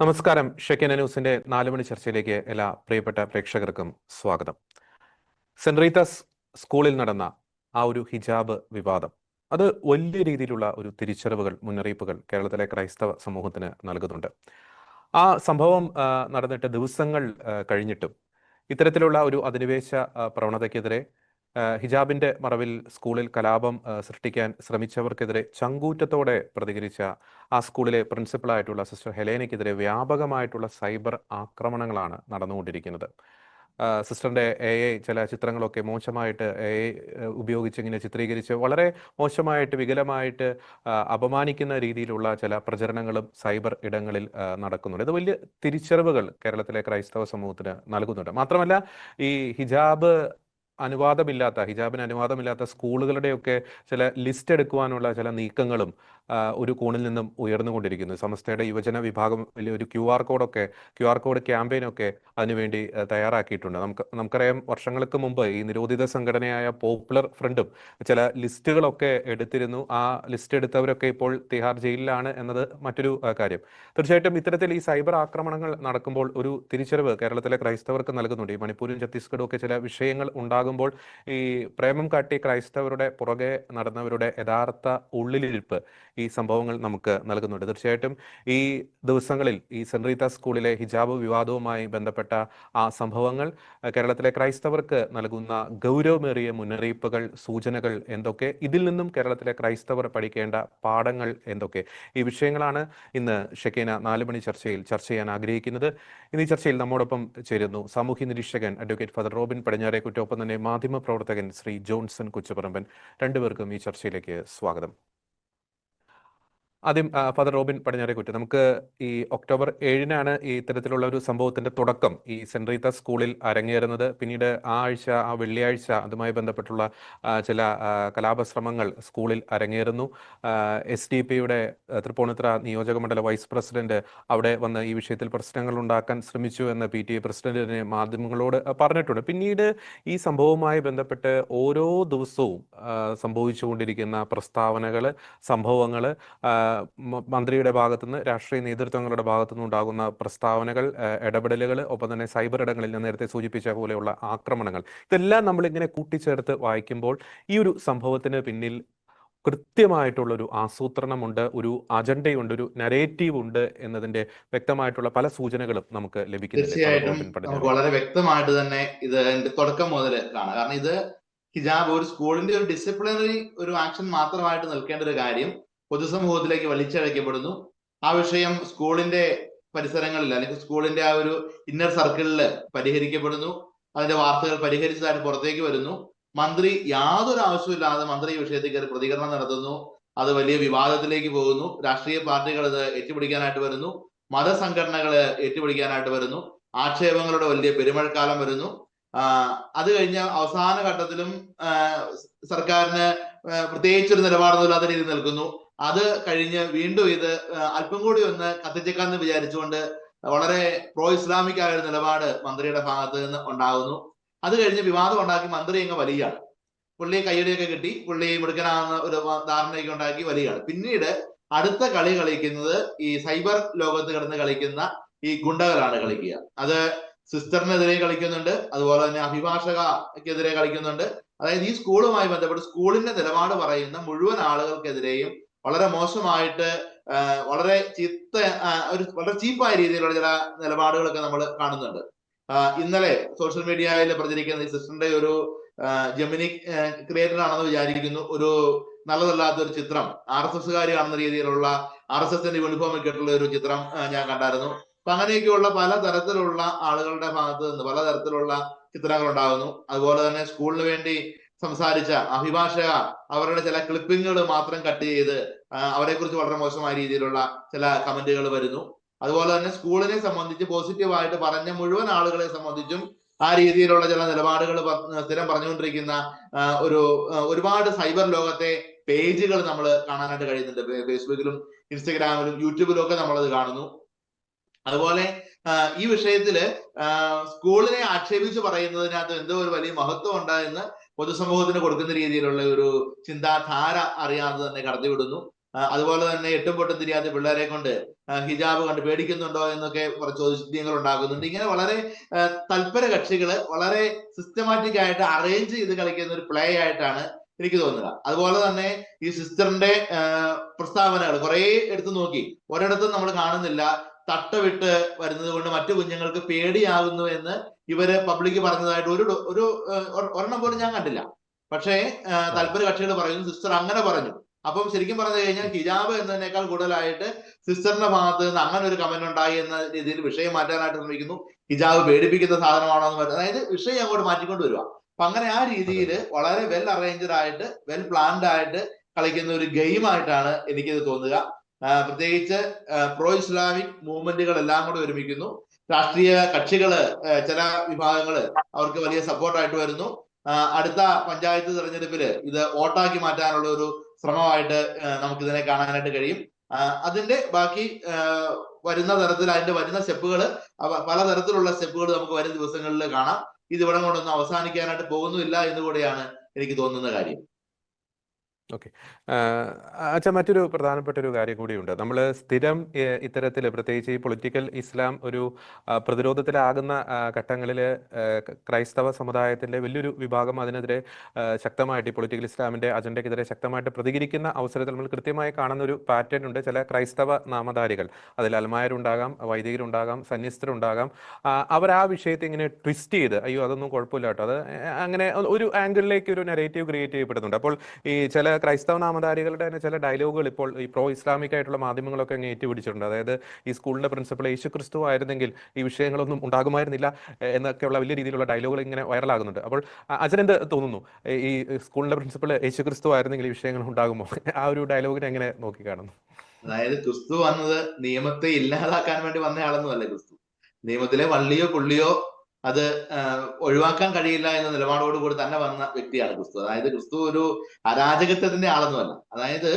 നമസ്കാരം. ഷെക്കന ന്യൂസിന്റെ നാലുമണി ചർച്ചയിലേക്ക് എല്ലാ പ്രിയപ്പെട്ട പ്രേക്ഷകർക്കും സ്വാഗതം. സെന്റ് റീത്തസ് സ്കൂളിൽ നടന്ന ആ ഒരു ഹിജാബ് വിവാദം അത് വലിയ രീതിയിലുള്ള ഒരു തിരിച്ചറിവുകൾ മുന്നറിയിപ്പുകൾ കേരളത്തിലെ ക്രൈസ്തവ സമൂഹത്തിന് നൽകുന്നുണ്ട്. ആ സംഭവം നടന്നിട്ട് ദിവസങ്ങൾ കഴിഞ്ഞിട്ടും ഇത്തരത്തിലുള്ള ഒരു അധിനിവേശ പ്രവണതയ്ക്കെതിരെ ഹിജാബിന്റെ മറവിൽ സ്കൂളിൽ കലാപം സൃഷ്ടിക്കാൻ ശ്രമിച്ചവർക്കെതിരെ ചങ്കൂറ്റത്തോടെ പ്രതികരിച്ച ആ സ്കൂളിലെ പ്രിൻസിപ്പളായിട്ടുള്ള സിസ്റ്റർ ഹെലേനയ്ക്കെതിരെ വ്യാപകമായിട്ടുള്ള സൈബർ ആക്രമണങ്ങളാണ് നടന്നുകൊണ്ടിരിക്കുന്നത്. സിസ്റ്ററിന്റെ എ ഐ ചില ചിത്രങ്ങളൊക്കെ മോശമായിട്ട് എ ഐ ഉപയോഗിച്ച് ഇങ്ങനെ ചിത്രീകരിച്ച് വളരെ മോശമായിട്ട് വികലമായിട്ട് അപമാനിക്കുന്ന രീതിയിലുള്ള ചില പ്രചരണങ്ങളും സൈബർ ഇടങ്ങളിൽ നടക്കുന്നുണ്ട്. ഇത് വലിയ തിരിച്ചറിവുകൾ കേരളത്തിലെ ക്രൈസ്തവ സമൂഹത്തിന് നൽകുന്നുണ്ട്. മാത്രമല്ല ഈ ഹിജാബ് അനുവാദമില്ലാത്ത ഹിജാബിന് അനുവാദമില്ലാത്ത സ്കൂളുകളുടെയൊക്കെ ചില ലിസ്റ്റ് എടുക്കുവാനുള്ള ചില നീക്കങ്ങളും ഒരു കോണിൽ നിന്നും ഉയർന്നുകൊണ്ടിരിക്കുന്നു. സമസ്തയുടെ യുവജന വിഭാഗം വലിയൊരു ക്യു ആർ കോഡൊക്കെ ക്യു ആർ കോഡ് ക്യാമ്പയിനൊക്കെ അതിനുവേണ്ടി തയ്യാറാക്കിയിട്ടുണ്ട്. നമുക്ക് നമുക്കറിയാം വർഷങ്ങൾക്ക് മുമ്പ് ഈ നിരോധിത സംഘടനയായ പോപ്പുലർ ഫ്രണ്ടും ചില ലിസ്റ്റുകളൊക്കെ എടുത്തിരുന്നു. ആ ലിസ്റ്റ് എടുത്തവരൊക്കെ ഇപ്പോൾ തിഹാർ ജയിലിലാണ് എന്നത് മറ്റൊരു കാര്യം. തീർച്ചയായിട്ടും ഇത്തരത്തിൽ ഈ സൈബർ ആക്രമണങ്ങൾ നടക്കുമ്പോൾ ഒരു തിരിച്ചറിവ് കേരളത്തിലെ ക്രൈസ്തവർക്ക് നൽകുന്നുണ്ട്. ഈ മണിപ്പൂരും ഛത്തീസ്ഗഡും ഒക്കെ ചില വിഷയങ്ങൾ ഉണ്ടാകുമ്പോൾ ഈ പ്രേമം കാട്ടി ക്രൈസ്തവരുടെ പുറകെ നടന്നവരുടെ യഥാർത്ഥ ഉള്ളിലിരിപ്പ് ഈ സംഭവങ്ങൾ നമുക്ക് നൽകുന്നുണ്ട്. തീർച്ചയായിട്ടും ഈ ദിവസങ്ങളിൽ ഈ സെന്റ് റീത്ത സ്കൂളിലെ ഹിജാബ് വിവാദവുമായി ബന്ധപ്പെട്ട ആ സംഭവങ്ങൾ കേരളത്തിലെ ക്രൈസ്തവർക്ക് നൽകുന്ന ഗൗരവമേറിയ മുന്നറിയിപ്പുകൾ സൂചനകൾ എന്തൊക്കെ ഇതിൽ നിന്നും കേരളത്തിലെ ക്രൈസ്തവർ പഠിക്കേണ്ട പാഠങ്ങൾ എന്തൊക്കെ ഈ വിഷയങ്ങളാണ് ഇന്ന് ഷെക്കേന നാലുമണി ചർച്ചയിൽ ചർച്ച ചെയ്യാൻ ആഗ്രഹിക്കുന്നത്. ഇന്ന് ഈ ചർച്ചയിൽ നമ്മോടൊപ്പം ചേരുന്നു സാമൂഹ്യ നിരീക്ഷകൻ അഡ്വക്കേറ്റ് ഫാദർ റോബിൻ പടിഞ്ഞാറെ കുറ്റോപ്പം തന്നെ മാധ്യമ പ്രവർത്തകൻ ശ്രീ ജോൺസൺ കൊച്ചുപറമ്പൻ രണ്ടുപേർക്കും ഈ ചർച്ചയിലേക്ക് സ്വാഗതം. ആദ്യം ഫാദർ റോബിൻ പടിഞ്ഞാറെ കുറ്റി. നമുക്ക് ഈ ഒക്ടോബർ ഏഴിനാണ് ഈ ഇത്തരത്തിലുള്ള ഒരു സംഭവത്തിന്റെ തുടക്കം. ഈ സെന്റ് റീത്ത സ്കൂളിൽ അരങ്ങേറുന്നത്. പിന്നീട് ആ ആഴ്ച ആ വെള്ളിയാഴ്ച അതുമായി ബന്ധപ്പെട്ടുള്ള ചില കലാപശ്രമങ്ങൾ സ്കൂളിൽ അരങ്ങേറുന്നു. എസ് ഡി പിയുടെ തൃപ്പൂണിത്തുറ നിയോജക മണ്ഡല വൈസ് പ്രസിഡന്റ് അവിടെ വന്ന് ഈ വിഷയത്തിൽ പ്രശ്നങ്ങൾ ഉണ്ടാക്കാൻ ശ്രമിച്ചു എന്ന് പി ടി എ പ്രസിഡന്റ് മാധ്യമങ്ങളോട് പറഞ്ഞിട്ടുണ്ട്. പിന്നീട് ഈ സംഭവവുമായി ബന്ധപ്പെട്ട് ഓരോ ദിവസവും സംഭവിച്ചുകൊണ്ടിരിക്കുന്ന പ്രസ്താവനകൾ സംഭവങ്ങൾ മന്ത്രിയുടെ ഭാഗത്തുനിന്ന് രാഷ്ട്രീയ നേതൃത്വങ്ങളുടെ ഭാഗത്തുനിന്ന് ഉണ്ടാകുന്ന പ്രസ്താവനകൾ ഇടപെടലുകൾ ഒപ്പം തന്നെ സൈബർ ഇടങ്ങളിൽ ഞാൻ നേരത്തെ സൂചിപ്പിച്ച പോലെയുള്ള ആക്രമണങ്ങൾ ഇതെല്ലാം നമ്മൾ ഇങ്ങനെ കൂട്ടിച്ചേർത്ത് വായിക്കുമ്പോൾ ഈ ഒരു സംഭവത്തിന് പിന്നിൽ കൃത്യമായിട്ടുള്ള ഒരു ആസൂത്രണമുണ്ട് ഒരു അജണ്ടയുണ്ട് ഒരു നരേറ്റീവ് ഉണ്ട് എന്നതിന്റെ വ്യക്തമായിട്ടുള്ള പല സൂചനകളും നമുക്ക് ലഭിക്കുന്നു വളരെ വ്യക്തമായിട്ട് തന്നെ ഇത് തുടക്കം മുതൽ കാണാം. കാരണം ഇത് ഹിജാബ് ഒരു സ്കൂളിന്റെ ഒരു ഡിസിപ്ലിനറി ഒരു ആക്ഷൻ മാത്രമായിട്ട് നിൽക്കേണ്ട ഒരു കാര്യം പൊതുസമൂഹത്തിലേക്ക് വലിച്ചഴക്കപ്പെടുന്നു ആ വിഷയം സ്കൂളിന്റെ പരിസരങ്ങളിൽ അല്ലെങ്കിൽ സ്കൂളിന്റെ ആ ഒരു ഇന്നർ സർക്കിളിൽ പരിഹരിക്കപ്പെടുന്നു. അതിന്റെ വാർത്തകൾ പരിഹരിച്ചതായിട്ട് പുറത്തേക്ക് വരുന്നു. മന്ത്രി യാതൊരു ആവശ്യമില്ലാതെ മന്ത്രി ഈ വിഷയത്തിൽ കയറി പ്രതികരണം നടത്തുന്നു. അത് വലിയ വിവാദത്തിലേക്ക് പോകുന്നു. രാഷ്ട്രീയ പാർട്ടികൾ ഇത് ഏറ്റുപിടിക്കാനായിട്ട് വരുന്നു. മതസംഘടനകൾ ഏറ്റുപിടിക്കാനായിട്ട് വരുന്നു. ആക്ഷേപങ്ങളുടെ വലിയ പെരുമഴക്കാലം വരുന്നു. അത് കഴിഞ്ഞ അവസാന ഘട്ടത്തിലും സർക്കാരിന് പ്രത്യേകിച്ചൊരു നിലപാടൊന്നുമില്ലാത്ത രീതിയിൽ നിൽക്കുന്നു. അത് കഴിഞ്ഞ് വീണ്ടും ഇത് അല്പം കൂടി ഒന്ന് കത്തിച്ചേക്കാന്ന് വിചാരിച്ചുകൊണ്ട് വളരെ പ്രോ ഇസ്ലാമിക് ആയ ഒരു നിലപാട് മന്ത്രിയുടെ ഭാഗത്ത് നിന്ന് ഉണ്ടാകുന്നു. അത് കഴിഞ്ഞ് വിവാദം ഉണ്ടാക്കി മന്ത്രി അങ്ങ് വലിയാണ്. പുള്ളി കയ്യടിയൊക്കെ കിട്ടി പുള്ളി മിടുക്കനാകുന്ന ഒരു ധാരണയൊക്കെ ഉണ്ടാക്കി വലിയാണ്. പിന്നീട് അടുത്ത കളി കളിക്കുന്നത് ഈ സൈബർ ലോകത്ത് കിടന്ന് കളിക്കുന്ന ഈ ഗുണ്ടകളാണ് കളിക്കുക. അത് സിസ്റ്ററിനെതിരെ കളിക്കുന്നുണ്ട് അതുപോലെ തന്നെ അഭിഭാഷകക്കെതിരെ കളിക്കുന്നുണ്ട്. അതായത് ഈ സ്കൂളുമായി ബന്ധപ്പെട്ട് സ്കൂളിന്റെ നിലപാട് പറയുന്ന മുഴുവൻ ആളുകൾക്കെതിരെയും വളരെ മോശമായിട്ട് വളരെ ചീത്ത ഒരു വളരെ ചീപ്പായ രീതിയിലുള്ള ചില നിലപാടുകളൊക്കെ നമ്മൾ കാണുന്നുണ്ട്. ഇന്നലെ സോഷ്യൽ മീഡിയയിൽ പ്രചരിക്കുന്ന ഈ സിസ്റ്ററിന്റെ ഒരു ജമിനി ക്രിയേറ്റർ ആണെന്ന് വിചാരിക്കുന്നു. ഒരു നല്ലതല്ലാത്ത ഒരു ചിത്രം ആർ എസ് എസ്സുകാർ കാണുന്ന രീതിയിലുള്ള ആർ എസ് എസിന്റെ യൂണിഫോം ഇട്ടിട്ടുള്ള ഒരു ചിത്രം ഞാൻ കണ്ടായിരുന്നു. അപ്പൊ അങ്ങനെയൊക്കെയുള്ള പല തരത്തിലുള്ള ആളുകളുടെ ഭാഗത്ത് നിന്ന് പലതരത്തിലുള്ള ചിത്രങ്ങൾ ഉണ്ടാകുന്നു അതുപോലെ തന്നെ സ്കൂളിന് വേണ്ടി സംസാരിച്ച അഭിഭാഷക അവരുടെ ചില ക്ലിപ്പിങ്ങുകൾ മാത്രം കട്ട് ചെയ്ത് അവരെ കുറിച്ച് വളരെ മോശമായ രീതിയിലുള്ള ചില കമന്റുകൾ വരുന്നു. അതുപോലെ തന്നെ സ്കൂളിനെ സംബന്ധിച്ച് പോസിറ്റീവായിട്ട് പറഞ്ഞ മുഴുവൻ ആളുകളെ സംബന്ധിച്ചും ആ രീതിയിലുള്ള ചില നിലപാടുകൾ സ്ഥിരം പറഞ്ഞുകൊണ്ടിരിക്കുന്ന ഒരു ഒരുപാട് സൈബർ ലോകത്തെ പേജുകൾ നമ്മൾ കാണാനായിട്ട് കഴിയുന്നുണ്ട്. ഫേസ്ബുക്കിലും ഇൻസ്റ്റഗ്രാമിലും യൂട്യൂബിലും ഒക്കെ നമ്മളത് കാണുന്നു. അതുപോലെ ഈ വിഷയത്തിൽ സ്കൂളിനെ ആക്ഷേപിച്ച് പറയുന്നതിനകത്ത് എന്തോ ഒരു വലിയ മഹത്വം ഉണ്ട് എന്ന് പൊതുസമൂഹത്തിന് കൊടുക്കുന്ന രീതിയിലുള്ള ഒരു ചിന്താധാര അറിയാതെ തന്നെ കടത്തിവിടുന്നു. അതുപോലെ തന്നെ എട്ടും പൊട്ടും തിരിയാത്ത പിള്ളേരെ കൊണ്ട് ഹിജാബ് കണ്ട് പേടിക്കുന്നുണ്ടോ എന്നൊക്കെ ചോദ്യങ്ങൾ ഉണ്ടാകുന്നുണ്ട്. ഇങ്ങനെ വളരെ തൽപര കക്ഷികൾ വളരെ സിസ്റ്റമാറ്റിക് ആയിട്ട് അറേഞ്ച് ചെയ്ത് കളിക്കുന്ന ഒരു പ്ലേ ആയിട്ടാണ് എനിക്ക് തോന്നുക. അതുപോലെ തന്നെ ഈ സിസ്റ്ററിന്റെ പ്രസ്താവനകൾ കുറെ എടുത്തു നോക്കി. ഒരിടത്തും നമ്മൾ കാണുന്നില്ല. തട്ട വിട്ട് വരുന്നത് കൊണ്ട് മറ്റു കുഞ്ഞുങ്ങൾക്ക് പേടിയാകുന്നു എന്ന് ഇവർ പബ്ലിക് പറഞ്ഞതായിട്ട് ഒരു ഒരു ഒരെണ്ണം പോലും ഞാൻ കണ്ടില്ല. പക്ഷേ താല്പര്യ കക്ഷികൾ പറയുന്നു സിസ്റ്റർ അങ്ങനെ പറഞ്ഞു. അപ്പം ശരിക്കും പറഞ്ഞു കഴിഞ്ഞാൽ ഹിജാബ് എന്നതിനേക്കാൾ കൂടുതലായിട്ട് സിസ്റ്ററിന്റെ ഭാഗത്ത് നിന്ന് അങ്ങനെ ഒരു കമന്റ് ഉണ്ടായി എന്ന രീതിയിൽ വിഷയം മാറ്റാനായിട്ട് ശ്രമിക്കുന്നു. ഹിജാബ് പേടിപ്പിക്കുന്ന സാധനമാണോ എന്ന് പറയുന്നത് അതായത് വിഷയം അങ്ങോട്ട് മാറ്റിക്കൊണ്ട് വരിക. അപ്പൊ അങ്ങനെ ആ രീതിയിൽ വളരെ വെൽ അറേഞ്ച്ഡ് ആയിട്ട് വെൽ പ്ലാൻഡ് ആയിട്ട് കളിക്കുന്ന ഒരു ഗെയിം ആയിട്ടാണ് എനിക്കിത് തോന്നുക. പ്രത്യേകിച്ച് പ്രോ ഇസ്ലാമിക് മൂവ്മെന്റുകൾ എല്ലാം കൂടെ ഒരുമിക്കുന്നു. രാഷ്ട്രീയ കക്ഷികൾ ചില വിഭാഗങ്ങൾ അവർക്ക് വലിയ സപ്പോർട്ടായിട്ട് വരുന്നു. അടുത്ത പഞ്ചായത്ത് തെരഞ്ഞെടുപ്പിൽ ഇത് വോട്ടാക്കി മാറ്റാനുള്ള ഒരു ശ്രമമായിട്ട് നമുക്ക് നമുക്കിതിനെ കാണാനായിട്ട് കഴിയും. അതിന്റെ ബാക്കി വരുന്ന തരത്തിൽ അതിന്റെ വരുന്ന സ്റ്റെപ്പുകൾ പലതരത്തിലുള്ള സ്റ്റെപ്പുകൾ നമുക്ക് വരും ദിവസങ്ങളിൽ കാണാം. ഇത് ഇവിടെ കൊണ്ടൊന്നും അവസാനിക്കാനായിട്ട് പോകുന്നില്ല എന്ന് കൂടെയാണ് എനിക്ക് തോന്നുന്ന കാര്യം. അച്ഛാ മറ്റൊരു പ്രധാനപ്പെട്ട ഒരു കാര്യം കൂടിയുണ്ട്. നമ്മൾ സ്ഥിരം ഇത്തരത്തിൽ പ്രത്യേകിച്ച് ഈ പൊളിറ്റിക്കൽ ഇസ്ലാം ഒരു പ്രതിരോധത്തിലാകുന്ന ഘട്ടങ്ങളിൽ ക്രൈസ്തവ സമുദായത്തിന്റെ വലിയൊരു വിഭാഗം അതിനെതിരെ ശക്തമായിട്ട് ഈ പൊളിറ്റിക്കൽ ഇസ്ലാമിന്റെ അജണ്ടയ്ക്കെതിരെ ശക്തമായിട്ട് പ്രതികരിക്കുന്ന അവസരത്തിൽ നമ്മൾ കൃത്യമായി കാണുന്ന ഒരു പാറ്റേൺ ഉണ്ട് ചില ക്രൈസ്തവ നാമധാരികൾ. അതിൽ അൽമായരുണ്ടാകാം വൈദികരുണ്ടാകാം സന്യസ്തരുണ്ടാകാം അവർ ആ വിഷയത്തെ ഇങ്ങനെ ട്വിസ്റ്റ് ചെയ്ത് അയ്യോ അതൊന്നും കുഴപ്പമില്ല കേട്ടോ. അത് അങ്ങനെ ഒരു ആംഗിളിലേക്ക് ഒരു നെറേറ്റീവ് ക്രിയേറ്റ് ചെയ്യപ്പെടുന്നുണ്ട്. അപ്പോൾ ഈ ചില ക്രൈസ്തവ നാമധാരികളുടെ തന്നെ ചില ഡയലോഗുകൾ ഇപ്പോൾ ഈ പ്രോ ഇസ്ലാമിക് ആയിട്ടുള്ള മാധ്യമങ്ങളൊക്കെ അങ്ങ് ഏറ്റുപിടിച്ചിട്ടുണ്ട്. അതായത് ഈ സ്കൂളിന്റെ പ്രിൻസിപ്പൽ യേശു ക്രിസ്തു ആയിരുന്നെങ്കിൽ ഈ വിഷയങ്ങളൊന്നും ഉണ്ടാകുമായിരുന്നില്ല എന്നൊക്കെയുള്ള വലിയ രീതിയിലുള്ള ഡയലോഗുകൾ ഇങ്ങനെ വൈറലാകുന്നുണ്ട് അപ്പോൾ അച്ഛനെന്ത് തോന്നുന്നു? ഈ- ഈ സ്കൂളിന്റെ പ്രിൻസിപ്പൽ യേശു ക്രിസ്തു ആയിരുന്നെങ്കിൽ ഈ വിഷയങ്ങൾ ഉണ്ടാകുമോ? ആ ഒരു ഡയലോഗിനെ എങ്ങനെ നോക്കി കാണുന്നു? അതായത് ക്രിസ്തു വന്നത് നിയമത്തെ ഇല്ലാതാക്കാൻ വേണ്ടി വന്നയാളൊന്നുമല്ല ക്രിസ്തു. നിയമത്തിലെ വള്ളിയോ പുള്ളിയോ അത് ഒഴിവാക്കാൻ കഴിയില്ല എന്ന നിലപാടോട് കൂടി തന്നെ വന്ന വ്യക്തിയാണ് ക്രിസ്തു. അതായത് ക്രിസ്തു ഒരു അരാജകത്വത്തിന്റെ ആളൊന്നുമല്ല അതായത്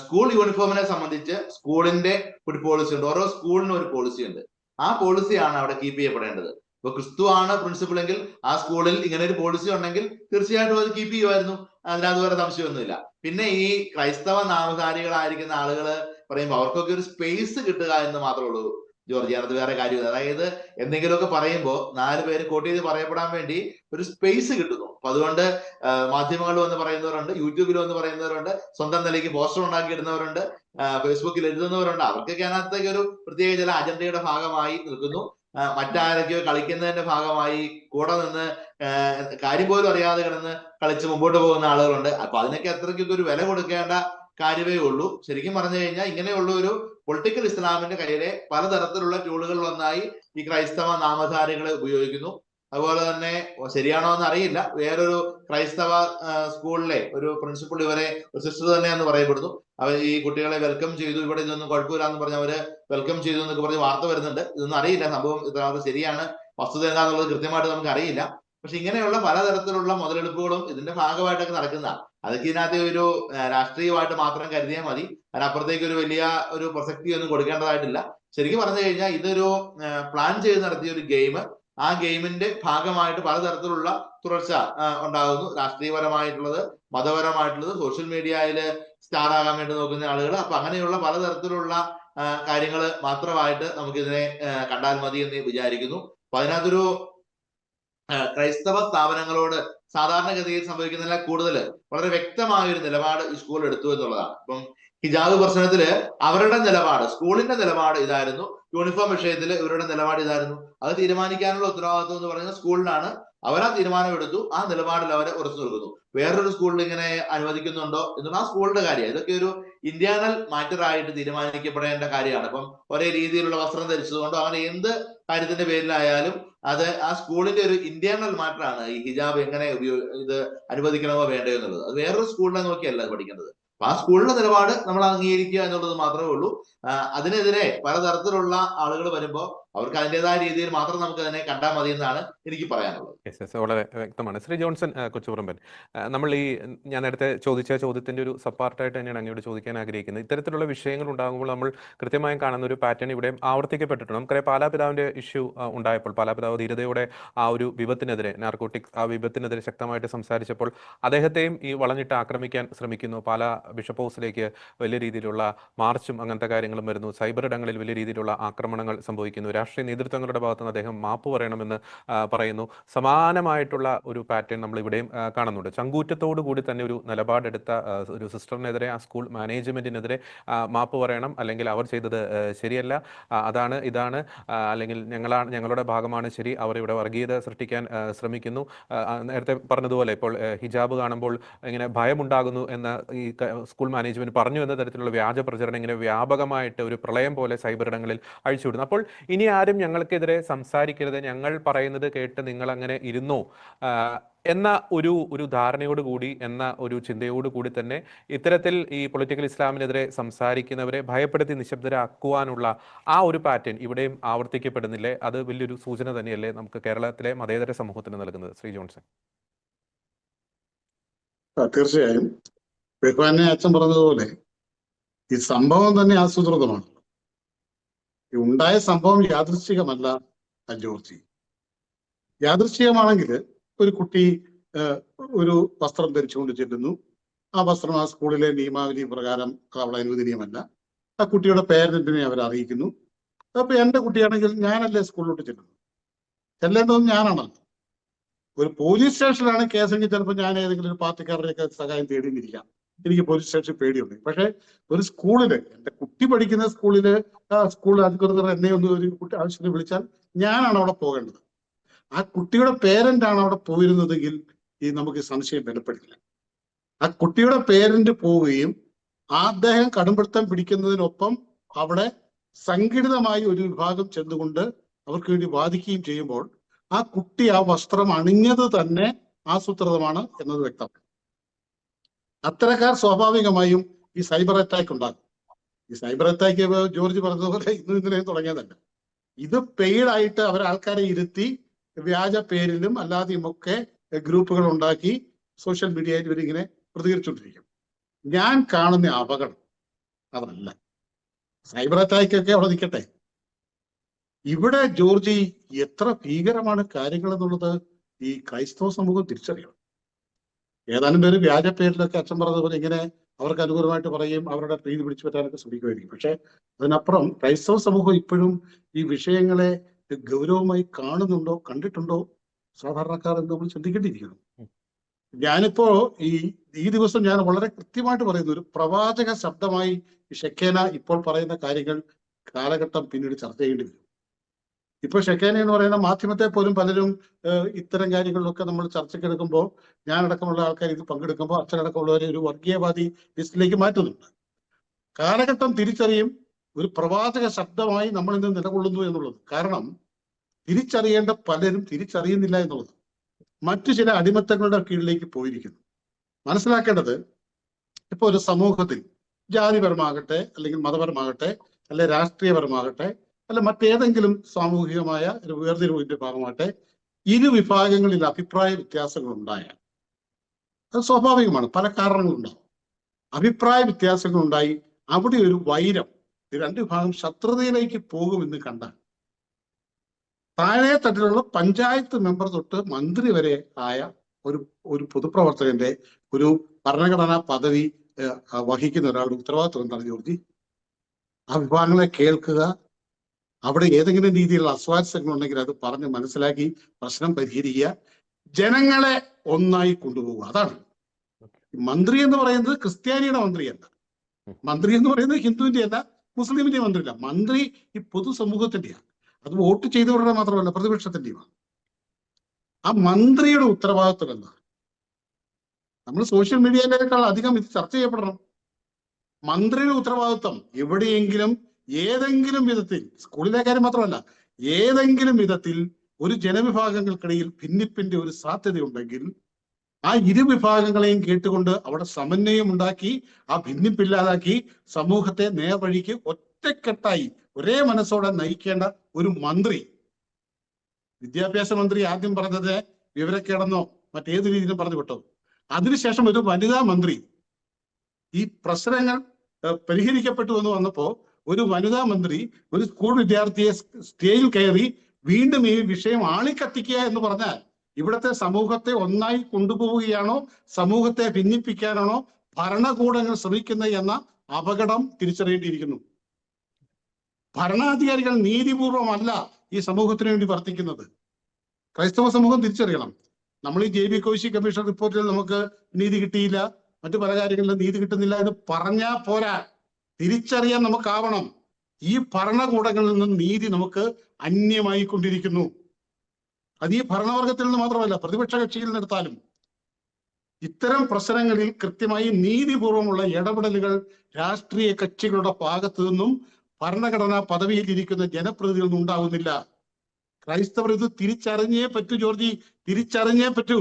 സ്കൂൾ യൂണിഫോമിനെ സംബന്ധിച്ച് സ്കൂളിന്റെ ഒരു പോളിസി ഉണ്ട്. ഓരോ സ്കൂളിനും ഒരു പോളിസി ഉണ്ട്. ആ പോളിസിയാണ് അവിടെ കീപ്പ് ചെയ്യപ്പെടേണ്ടത്. ഇപ്പൊ ക്രിസ്തു ആണ് പ്രിൻസിപ്പൾ എങ്കിൽ ആ സ്കൂളിൽ ഇങ്ങനെ ഒരു പോളിസി ഉണ്ടെങ്കിൽ തീർച്ചയായിട്ടും അത് കീപ്പ് ചെയ്യുമായിരുന്നു. അതിനകത്ത് വേറെ സംശയമൊന്നുമില്ല. പിന്നെ ഈ ക്രൈസ്തവ നാമധാരികളായിരിക്കുന്ന ആളുകൾ പറയുമ്പോൾ അവർക്കൊക്കെ ഒരു സ്പേസ് കിട്ടുക എന്ന് മാത്രമേ ഉള്ളൂ. ജോർജ് അത് വേറെ കാര്യമില്ല. അതായത് എന്തെങ്കിലുമൊക്കെ പറയുമ്പോൾ നാല് പേര് കോട്ട് ചെയ്ത് പറയപ്പെടാൻ വേണ്ടി ഒരു സ്പേസ് കിട്ടുന്നു. അപ്പൊ അതുകൊണ്ട് മാധ്യമങ്ങളിൽ വന്ന് പറയുന്നവരുണ്ട് യൂട്യൂബിൽ വന്ന് പറയുന്നവരുണ്ട് സ്വന്തം നിലയ്ക്ക് പോസ്റ്റർ ഉണ്ടാക്കിയിടുന്നവരുണ്ട് ഇടുന്നവരുണ്ട് ഫേസ്ബുക്കിൽ എഴുതുന്നവരുണ്ട്. അവർക്കൊക്കെ അതിനകത്തേക്ക് ഒരു പ്രത്യേക ചില അജണ്ടയുടെ ഭാഗമായി നിൽക്കുന്നു. മറ്റാരൊക്കെയോ കളിക്കുന്നതിന്റെ ഭാഗമായി കൂടെ നിന്ന് കാര്യം പോലും അറിയാതെ കിടന്ന് കളിച്ച് മുമ്പോട്ട് പോകുന്ന ആളുകളുണ്ട്. അപ്പൊ അതിനൊക്കെ അത്രയ്ക്കൊക്കെ ഒരു വില കൊടുക്കേണ്ട കാര്യമേ ഉള്ളൂ. ശരിക്കും പറഞ്ഞു കഴിഞ്ഞാൽ ഇങ്ങനെയുള്ള ഒരു പൊളിറ്റിക്കൽ ഇസ്ലാമിന്റെ കയ്യിലെ പലതരത്തിലുള്ള ടൂളുകൾ ഒന്നായി ഈ ക്രൈസ്തവ നാമധാരികളെ ഉപയോഗിക്കുന്നു. അതുപോലെ തന്നെ ശരിയാണോ എന്ന് അറിയില്ല. വേറൊരു ക്രൈസ്തവ സ്കൂളിലെ ഒരു പ്രിൻസിപ്പൾ ഇവരെ ഒരു സിസ്റ്റർ തന്നെയാന്ന് പറയപ്പെടുന്നു. അവർ ഈ കുട്ടികളെ വെൽക്കം ചെയ്തു. ഇവിടെ ഇതൊന്നും കുഴപ്പമില്ല എന്ന് പറഞ്ഞ് അവർ വെൽക്കം ചെയ്തു എന്നൊക്കെ പറഞ്ഞ് വാർത്ത വരുന്നുണ്ട്. ഇതൊന്നും അറിയില്ല. സംഭവം ഇത്രമാത്രം ശരിയാണ്. വസ്തുത എന്താന്നുള്ളത് കൃത്യമായിട്ട് നമുക്ക് അറിയില്ല. പക്ഷെ ഇങ്ങനെയുള്ള പലതരത്തിലുള്ള മുതലെടുപ്പുകളും ഇതിന്റെ ഭാഗമായിട്ടൊക്കെ നടക്കുന്നതാണ് അതൊക്കെ ഇതിനകത്ത് ഒരു രാഷ്ട്രീയമായിട്ട് മാത്രം കരുതിയാൽ മതി. അതിനപ്പുറത്തേക്ക് ഒരു വലിയ ഒരു പ്രസക്തി ഒന്നും കൊടുക്കേണ്ടതായിട്ടില്ല. ശരിക്കും പറഞ്ഞു കഴിഞ്ഞാൽ ഇതൊരു പ്ലാൻ ചെയ്ത് നടത്തിയ ഒരു ഗെയിം ആ ഗെയിമിന്റെ ഭാഗമായിട്ട് പലതരത്തിലുള്ള തുടർച്ച ഉണ്ടാകുന്നു. രാഷ്ട്രീയപരമായിട്ടുള്ളത് മതപരമായിട്ടുള്ളത് സോഷ്യൽ മീഡിയയിൽ സ്റ്റാർ ആകാൻ വേണ്ടി നോക്കുന്ന ആളുകൾ അപ്പൊ അങ്ങനെയുള്ള പലതരത്തിലുള്ള കാര്യങ്ങൾ മാത്രമായിട്ട് നമുക്കിതിനെ കണ്ടാൽ മതി എന്ന് വിചാരിക്കുന്നു. അപ്പൊ അതിനകത്തൊരു ക്രൈസ്തവ സ്ഥാപനങ്ങളോട് സാധാരണഗതിയിൽ സംഭവിക്കുന്നതിനാൽ കൂടുതൽ വളരെ വ്യക്തമായ ഒരു നിലപാട് ഈ സ്കൂൾ എടുത്തു എന്നുള്ളതാണ്. ഇപ്പം ഹിജാബ് പ്രശ്നത്തിൽ അവരുടെ നിലപാട് സ്കൂളിന്റെ നിലപാട് ഇതായിരുന്നു. യൂണിഫോം വിഷയത്തിൽ ഇവരുടെ നിലപാട് ഇതായിരുന്നു. അത് തീരുമാനിക്കാനുള്ള ഉത്തരവാദിത്വം എന്ന് പറയുന്നത് സ്കൂളിനാണ് അവരാ ആ തീരുമാനം എടുത്തു ആ നിലപാടിൽ അവരെ ഉറച്ചു നിൽക്കുന്നു. വേറൊരു സ്കൂളിൽ ഇങ്ങനെ അനുവദിക്കുന്നുണ്ടോ എന്നുള്ള ആ സ്കൂളിന്റെ കാര്യം ഇതൊക്കെ ഒരു ഇന്റേണൽ മാറ്റർ ആയിട്ട് തീരുമാനിക്കപ്പെടേണ്ട കാര്യമാണ്. അപ്പം ഒരേ രീതിയിലുള്ള വസ്ത്രം ധരിച്ചതുകൊണ്ടോ അങ്ങനെ എന്ത് കാര്യത്തിന്റെ പേരിലായാലും അത് ആ സ്കൂളിന്റെ ഒരു ഇന്റേണൽ മാറ്ററാണ് ഈ ഹിജാബ് എങ്ങനെ ഉപയോഗ ഇത് അനുവദിക്കണമോ വേണ്ടയോ എന്നുള്ളത്. അത് വേറൊരു സ്കൂളിനെ നോക്കിയല്ല അത് പഠിക്കേണ്ടത്. അപ്പൊ ആ സ്കൂളിന്റെ നിലപാട് നമ്മൾ അംഗീകരിക്കുക എന്നുള്ളത് മാത്രമേ ഉള്ളൂ. അതിനെതിരെ പലതരത്തിലുള്ള ആളുകൾ വരുമ്പോൾ അവർക്ക് അതിന്റെതായ രീതിയിൽ മാത്രം നമുക്ക് അതിനെ കണ്ടാൽ മതി എന്നാണ് എനിക്ക് പറയാനുള്ളത്. വളരെ വ്യക്തമാണ്. ശ്രീ ജോൺസൺ കൊച്ചുപുറമ്പൻ നമ്മൾ ഈ ഞാൻ നേരത്തെ ചോദിച്ച ചോദ്യത്തിന്റെ ഒരു സപ്പാർട്ടായിട്ട് തന്നെയാണ് അങ്ങോട്ട് ചോദിക്കാൻ ആഗ്രഹിക്കുന്നത്. ഇത്തരത്തിലുള്ള വിഷയങ്ങൾ ഉണ്ടാകുമ്പോൾ നമ്മൾ കൃത്യമായും കാണുന്ന ഒരു പാറ്റേൺ ഇവിടെ ആവർത്തിക്കപ്പെട്ടിട്ടുണ്ട്. നമുക്കറിയാം പാലാപിതാവിന്റെ ഇഷ്യൂ ഉണ്ടായപ്പോൾ പാലാപിതാവ് ധീരതയോടെ ആ ഒരു വിപത്തിനെതിരെ നാർക്കോട്ടിക് ആ വിപത്തിനെതിരെ ശക്തമായിട്ട് സംസാരിച്ചപ്പോൾ അദ്ദേഹത്തെയും ഈ വളഞ്ഞിട്ട് ആക്രമിക്കാൻ ശ്രമിക്കുന്നു. പാലാ ബിഷപ്പ് ഹൗസിലേക്ക് വലിയ രീതിയിലുള്ള മാർച്ചും അങ്ങനത്തെ കാര്യങ്ങളും വരുന്നു. സൈബർ ഇടങ്ങളിൽ വലിയ രീതിയിലുള്ള ആക്രമണങ്ങൾ സംഭവിക്കുന്നു. രാഷ്ട്രീയ നേതൃത്വങ്ങളുടെ ഭാഗത്തുനിന്ന് അദ്ദേഹം മാപ്പ് പറയണമെന്ന് പറയുന്നു. സമാനമായിട്ടുള്ള ഒരു പാറ്റേൺ നമ്മൾ ഇവിടെയും കാണുന്നുണ്ട്. ചങ്കൂറ്റത്തോടു കൂടി തന്നെ ഒരു നിലപാടെടുത്ത ഒരു സിസ്റ്ററിനെതിരെ ആ സ്കൂൾ മാനേജ്മെന്റിനെതിരെ മാപ്പ് പറയണം. അല്ലെങ്കിൽ അവർ ചെയ്തത് ശരിയല്ല. അതാണ് ഇതാണ്. അല്ലെങ്കിൽ ഞങ്ങളാണ് ഞങ്ങളുടെ ഭാഗമാണ് ശരി. അവർ ഇവിടെ വർഗീയത സൃഷ്ടിക്കാൻ ശ്രമിക്കുന്നു. നേരത്തെ പറഞ്ഞതുപോലെ ഇപ്പോൾ ഹിജാബ് കാണുമ്പോൾ ഇങ്ങനെ ഭയമുണ്ടാകുന്നു എന്ന ഈ സ്കൂൾ മാനേജ്മെന്റ് പറഞ്ഞു എന്ന തരത്തിലുള്ള വ്യാജ പ്രചരണം ഇങ്ങനെ വ്യാപകമായിട്ട് ഒരു പ്രളയം പോലെ സൈബർ ഇടങ്ങളിൽ അഴിച്ചുവിടുന്നു അപ്പോൾ ഇനി ആരും ഞങ്ങൾക്കെതിരെ സംസാരിക്കരുത്. ഞങ്ങൾ പറയുന്നത് കേട്ട് നിങ്ങൾ അങ്ങനെ ഇരുന്നോ എന്ന ഒരു ഒരു ധാരണയോട് കൂടി എന്ന ഒരു ചിന്തയോട് കൂടി തന്നെ ഇത്തരത്തിൽ ഈ പൊളിറ്റിക്കൽ ഇസ്ലാമിനെതിരെ സംസാരിക്കുന്നവരെ ഭയപ്പെടുത്തി നിശബ്ദരാക്കുവാനുള്ള ആ ഒരു പാറ്റേൺ ഇവിടെയും ആവർത്തിക്കപ്പെടുന്നില്ലേ? അത് വലിയൊരു സൂചന തന്നെയല്ലേ നമുക്ക് കേരളത്തിലെ മതേതര സമൂഹത്തിന് നൽകുന്നത്? ശ്രീ ജോൺസൺ. തീർച്ചയായും. അച്ഛൻ പറഞ്ഞതുപോലെ ഈ സംഭവം തന്നെ ആസൂത്രിതമാണ്. ഉണ്ടായ സംഭവം യാദൃശ്ചികമല്ല ജോർജി യാദൃശ്ചികമാണെങ്കിൽ ഒരു കുട്ടി ഒരു വസ്ത്രം ധരിച്ചുകൊണ്ട് ചെല്ലുന്നു. ആ വസ്ത്രം ആ സ്കൂളിലെ നിയമാവലി പ്രകാരം അവിടെ അനുവദനീയമല്ല. ആ കുട്ടിയുടെ പേരന്റിനെ അവർ അറിയിക്കുന്നു. അപ്പൊ എന്റെ കുട്ടിയാണെങ്കിൽ ഞാനല്ലേ സ്കൂളിലോട്ട് ചെല്ലുന്നു ചെല്ലേണ്ടതും ഞാനാണല്ലോ. ഒരു പോലീസ് സ്റ്റേഷനിലാണ് കേസെങ്കിൽ ചിലപ്പോൾ ഞാൻ ഏതെങ്കിലും ഒരു പാർട്ടിക്കാരുടെയൊക്കെ സഹായം തേടിയിരിക്കാം എനിക്ക് പോലീസ് സ്റ്റേഷൻ പേടിയുണ്ട്. പക്ഷെ ഒരു സ്കൂളിൽ എന്റെ കുട്ടി പഠിക്കുന്ന സ്കൂളിൽ സ്കൂൾ അധികൃതർ എന്നെ ഒന്ന് ഒരു കുട്ടി ആവശ്യത്തിന് വിളിച്ചാൽ ഞാനാണ് അവിടെ പോകേണ്ടത്. ആ കുട്ടിയുടെ പേരന്റ് ആണ് അവിടെ പോയിരുന്നതെങ്കിൽ ഈ നമുക്ക് സംശയം ബലപ്പെടില്ല ആ കുട്ടിയുടെ പേരന്റ് പോവുകയും അദ്ദേഹം കടുംപിടുത്തം പിടിക്കുന്നതിനൊപ്പം അവിടെ സംഘടിതമായി ഒരു വിഭാഗം ചെന്നുകൊണ്ട് അവർക്ക് വേണ്ടി വാദിക്കുകയും ചെയ്യുമ്പോൾ ആ കുട്ടി ആ വസ്ത്രം അണിഞ്ഞത് തന്നെ ആസൂത്രിതമാണ് എന്നത് വ്യക്തമാണ്. അത്തരക്കാർ സ്വാഭാവികമായും ഈ സൈബർ അറ്റാക്ക് ഉണ്ടാക്കും. ഈ സൈബർ അറ്റാക്ക് ജോർജ് പറഞ്ഞതുപോലെ ഇന്നും ഇന്നലെ തുടങ്ങിയതല്ല. ഇത് പെയ്ഡ് ആയിട്ട് അവർ ആൾക്കാരെ ഇരുത്തി വ്യാജ പേരിലും അല്ലാതെയും ഒക്കെ ഗ്രൂപ്പുകൾ ഉണ്ടാക്കി സോഷ്യൽ മീഡിയയിൽ ഇവരിങ്ങനെ പ്രതികരിച്ചുകൊണ്ടിരിക്കും ഞാൻ കാണുന്ന അപകടം അതല്ല. സൈബർ അറ്റാക്ക് ഒക്കെ അവിടെ നിൽക്കട്ടെ. ഇവിടെ ജോർജി എത്ര ഭീകരമാണ് കാര്യങ്ങൾ എന്നുള്ളത് ഈ ക്രൈസ്തവ സമൂഹം തിരിച്ചറിയണം. ഏതാനും പേര് വ്യാജ പേരിലൊക്കെ അച്ഛൻ പറഞ്ഞതുപോലെ ഇങ്ങനെ അവർക്ക് അനുകൂലമായിട്ട് പറയും അവരുടെ പ്രീതി പിടിച്ചു പറ്റാനൊക്കെ ശ്രമിക്കുമായിരിക്കും. പക്ഷെ അതിനപ്പുറം ക്രൈസ്തവ സമൂഹം ഇപ്പോഴും ഈ വിഷയങ്ങളെ ഗൗരവമായി കാണുന്നുണ്ടോ കണ്ടിട്ടുണ്ടോ? സാധാരണക്കാർ എന്ന് നമ്മൾ ചിന്തിക്കേണ്ടിയിരിക്കുന്നു. ഞാനിപ്പോ ഈ ഈ ദിവസം ഞാൻ വളരെ കൃത്യമായിട്ട് പറയുന്നു ഒരു പ്രവാചക ശബ്ദമായി ഷെക്കേന ഇപ്പോൾ പറയുന്ന കാര്യങ്ങൾ കാലഘട്ടം പിന്നീട് ചർച്ച ചെയ്യേണ്ടി വരും ഇപ്പൊ ഷെക്കേന എന്ന് പറയുന്ന മാധ്യമത്തെ പോലും പലരും ഇത്തരം കാര്യങ്ങളിലൊക്കെ നമ്മൾ ചർച്ചയ്ക്കെടുക്കുമ്പോൾ ഞാനടക്കമുള്ള ആൾക്കാർ ഇത് പങ്കെടുക്കുമ്പോൾ അച്ഛനടക്കമുള്ളവരെ ഒരു വർഗീയവാദി ലിസ്റ്റിലേക്ക് മാറ്റുന്നുണ്ട്. കാലഘട്ടം തിരിച്ചറിയും ഒരു പ്രവാചക ശബ്ദമായി നമ്മൾ ഇന്ന് നിലകൊള്ളുന്നു എന്നുള്ളത്. കാരണം തിരിച്ചറിയേണ്ട പലരും തിരിച്ചറിയുന്നില്ല എന്നുള്ളത്. മറ്റു ചില അടിമത്തങ്ങളുടെ കീഴിലേക്ക് പോയിരിക്കുന്നു. മനസ്സിലാക്കേണ്ടത് ഇപ്പൊ ഒരു സമൂഹത്തിൽ ജാതിപരമാകട്ടെ അല്ലെങ്കിൽ മതപരമാകട്ടെ അല്ലെ രാഷ്ട്രീയപരമാകട്ടെ അല്ല മറ്റേതെങ്കിലും സാമൂഹികമായ ഒരു വേർതിരിവിന്റെ ഭാഗമാകട്ടെ ഇരു വിഭാഗങ്ങളിൽ അഭിപ്രായ വ്യത്യാസങ്ങൾ ഉണ്ടായാൽ അത് സ്വാഭാവികമാണ്. പല കാരണങ്ങളുണ്ടാവും. അഭിപ്രായ വ്യത്യാസങ്ങൾ ഉണ്ടായി അവിടെ ഒരു വൈരം രണ്ട് വിഭാഗം ശത്രുതയിലേക്ക് പോകുമെന്ന് കണ്ടാൽ താഴെ തട്ടിലുള്ള പഞ്ചായത്ത് മെമ്പർ തൊട്ട് മന്ത്രി വരെ ആയ ഒരു ഒരു പൊതുപ്രവർത്തകന്റെ ഒരു ഭരണഘടനാ പദവി വഹിക്കുന്ന ഒരാളുടെ ഉത്തരവാദിത്വം എന്താണ് ജോർജി? ആ വിഭാഗങ്ങളെ കേൾക്കുക അവിടെ ഏതെങ്കിലും രീതിയിലുള്ള അസ്വാരസ്യങ്ങൾ ഉണ്ടെങ്കിൽ അത് പറഞ്ഞ് മനസ്സിലാക്കി പ്രശ്നം പരിഹരിക്കുക. ജനങ്ങളെ ഒന്നായി കൊണ്ടുപോകുക അതാണ്. മന്ത്രി എന്ന് പറയുന്നത് ക്രിസ്ത്യാനിയുടെ മന്ത്രിയല്ല. മന്ത്രി എന്ന് പറയുന്നത് ഹിന്ദുവിന്റെ അല്ല മുസ്ലിമിന്റെ മന്ത്രിയല്ല. മന്ത്രി ഈ പൊതുസമൂഹത്തിന്റെയാണ്. അത് വോട്ട് ചെയ്തവരുടെ മാത്രമല്ല പ്രതിപക്ഷത്തിന്റെയുമാണ്. ആ മന്ത്രിയുടെ ഉത്തരവാദിത്വം എന്താണ്? നമ്മൾ സോഷ്യൽ മീഡിയയിലേക്കാൾ അധികം ഇത് ചർച്ച ചെയ്യപ്പെടണം. മന്ത്രിയുടെ ഉത്തരവാദിത്വം എവിടെയെങ്കിലും ഏതെങ്കിലും വിധത്തിൽ സ്കൂളിലെ കാര്യം മാത്രമല്ല ഏതെങ്കിലും വിധത്തിൽ ഒരു ജനവിഭാഗങ്ങൾക്കിടയിൽ ഭിന്നിപ്പിന്റെ ഒരു സാധ്യതയുണ്ടെങ്കിൽ ആ ഇരുവിഭാഗങ്ങളെയും കേട്ടുകൊണ്ട് അവിടെ സമന്വയം ഉണ്ടാക്കി ആ ഭിന്നിപ്പില്ലാതാക്കി സമൂഹത്തെ നേർവഴിക്ക് ഒറ്റക്കെട്ടായി ഒരേ മനസ്സോടെ നയിക്കേണ്ട ഒരു മന്ത്രി. വിദ്യാഭ്യാസ മന്ത്രി ആദ്യം പറഞ്ഞത് വിവരക്കേടെന്നോ മറ്റേത് രീതിയിലും പറഞ്ഞു വിട്ടു അതിനുശേഷം ഒരു വനിതാ മന്ത്രി ഈ പ്രശ്നങ്ങൾ പരിഹരിക്കപ്പെട്ടു എന്ന് വന്നപ്പോ ഒരു വനിതാ മന്ത്രി ഒരു സ്കൂൾ വിദ്യാർത്ഥിയെ സ്റ്റേജിൽ കയറി വീണ്ടും ഈ വിഷയം ആളിക്കത്തിക്കുക എന്ന് പറഞ്ഞാൽ ഇവിടുത്തെ സമൂഹത്തെ ഒന്നായി കൊണ്ടുപോവുകയാണോ സമൂഹത്തെ ഭിന്നിപ്പിക്കാനാണോ ഭരണകൂടങ്ങൾ ശ്രമിക്കുന്നത് എന്ന അപകടം തിരിച്ചറിയേണ്ടിയിരിക്കുന്നു. ഭരണാധികാരികൾ നീതിപൂർവമല്ല ഈ സമൂഹത്തിന് വേണ്ടി വർത്തിക്കുന്നത്. ക്രൈസ്തവ സമൂഹം തിരിച്ചറിയണം. നമ്മൾ ഈ ജെ ബി കോശി കമ്മീഷൻ റിപ്പോർട്ടിൽ നമുക്ക് നീതി കിട്ടിയില്ല മറ്റു പല കാര്യങ്ങളിലും നീതി കിട്ടുന്നില്ല എന്ന് പറഞ്ഞാൽ പോരാ. തിരിച്ചറിയാൻ നമുക്കാവണം. ഈ ഭരണകൂടങ്ങളിൽ നിന്ന് നീതി നമുക്ക് അന്യമായി കൊണ്ടിരിക്കുന്നു അത് ഈ ഭരണവർഗത്തിൽ നിന്ന് മാത്രമല്ല പ്രതിപക്ഷ കക്ഷിയിൽ നിന്നെടുത്താലും. ഇത്തരം പ്രശ്നങ്ങളിൽ കൃത്യമായി നീതിപൂർവമുള്ള ഇടപെടലുകൾ രാഷ്ട്രീയ കക്ഷികളുടെ ഭാഗത്തു നിന്നും ഭരണഘടനാ പദവിയിൽ ഇരിക്കുന്ന ജനപ്രതിനിധികളിൽ നിന്നും ഉണ്ടാകുന്നില്ല ക്രൈസ്തവർ ഇത് തിരിച്ചറിഞ്ഞേ പറ്റൂ ജോർജി. തിരിച്ചറിഞ്ഞേ പറ്റൂ.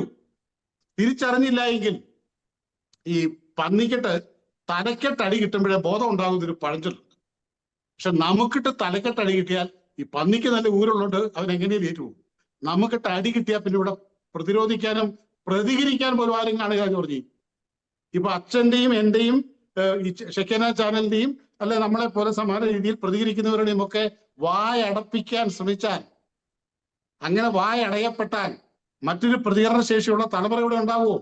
തിരിച്ചറിഞ്ഞില്ല എങ്കിൽ ഈ പന്നിക്കെട്ട് തലക്കെട്ട് അടി കിട്ടുമ്പോഴേ ബോധം ഉണ്ടാകുന്ന ഒരു പഴഞ്ചൊല്ലുണ്ട് പക്ഷെ നമുക്കിട്ട് തലക്കെട്ടടി കിട്ടിയാൽ ഈ പന്നിക്ക് നല്ല ഊരുള്ളതുകൊണ്ട് അവൻ എങ്ങനെയും ഏറ്റുപോകും. നമുക്കിട്ട് അടി കിട്ടിയാൽ പിന്നെ ഇവിടെ പ്രതിരോധിക്കാനും പ്രതികരിക്കാൻ പോലും ആരും കാണുക ജോർജി ഇപ്പൊ അച്ഛന്റെയും എന്റെയും ഈ ഷെക്കന ചാനലിന്റെയും അല്ലെ നമ്മളെ പോലെ സമാന രീതിയിൽ പ്രതികരിക്കുന്നവരുടെയും ഒക്കെ വായടപ്പിക്കാൻ ശ്രമിച്ചാൽ അങ്ങനെ വായടയപ്പെട്ടാൽ മറ്റൊരു പ്രതികരണ ശേഷിയുള്ള തലമുറ ഇവിടെ ഉണ്ടാവുമോ?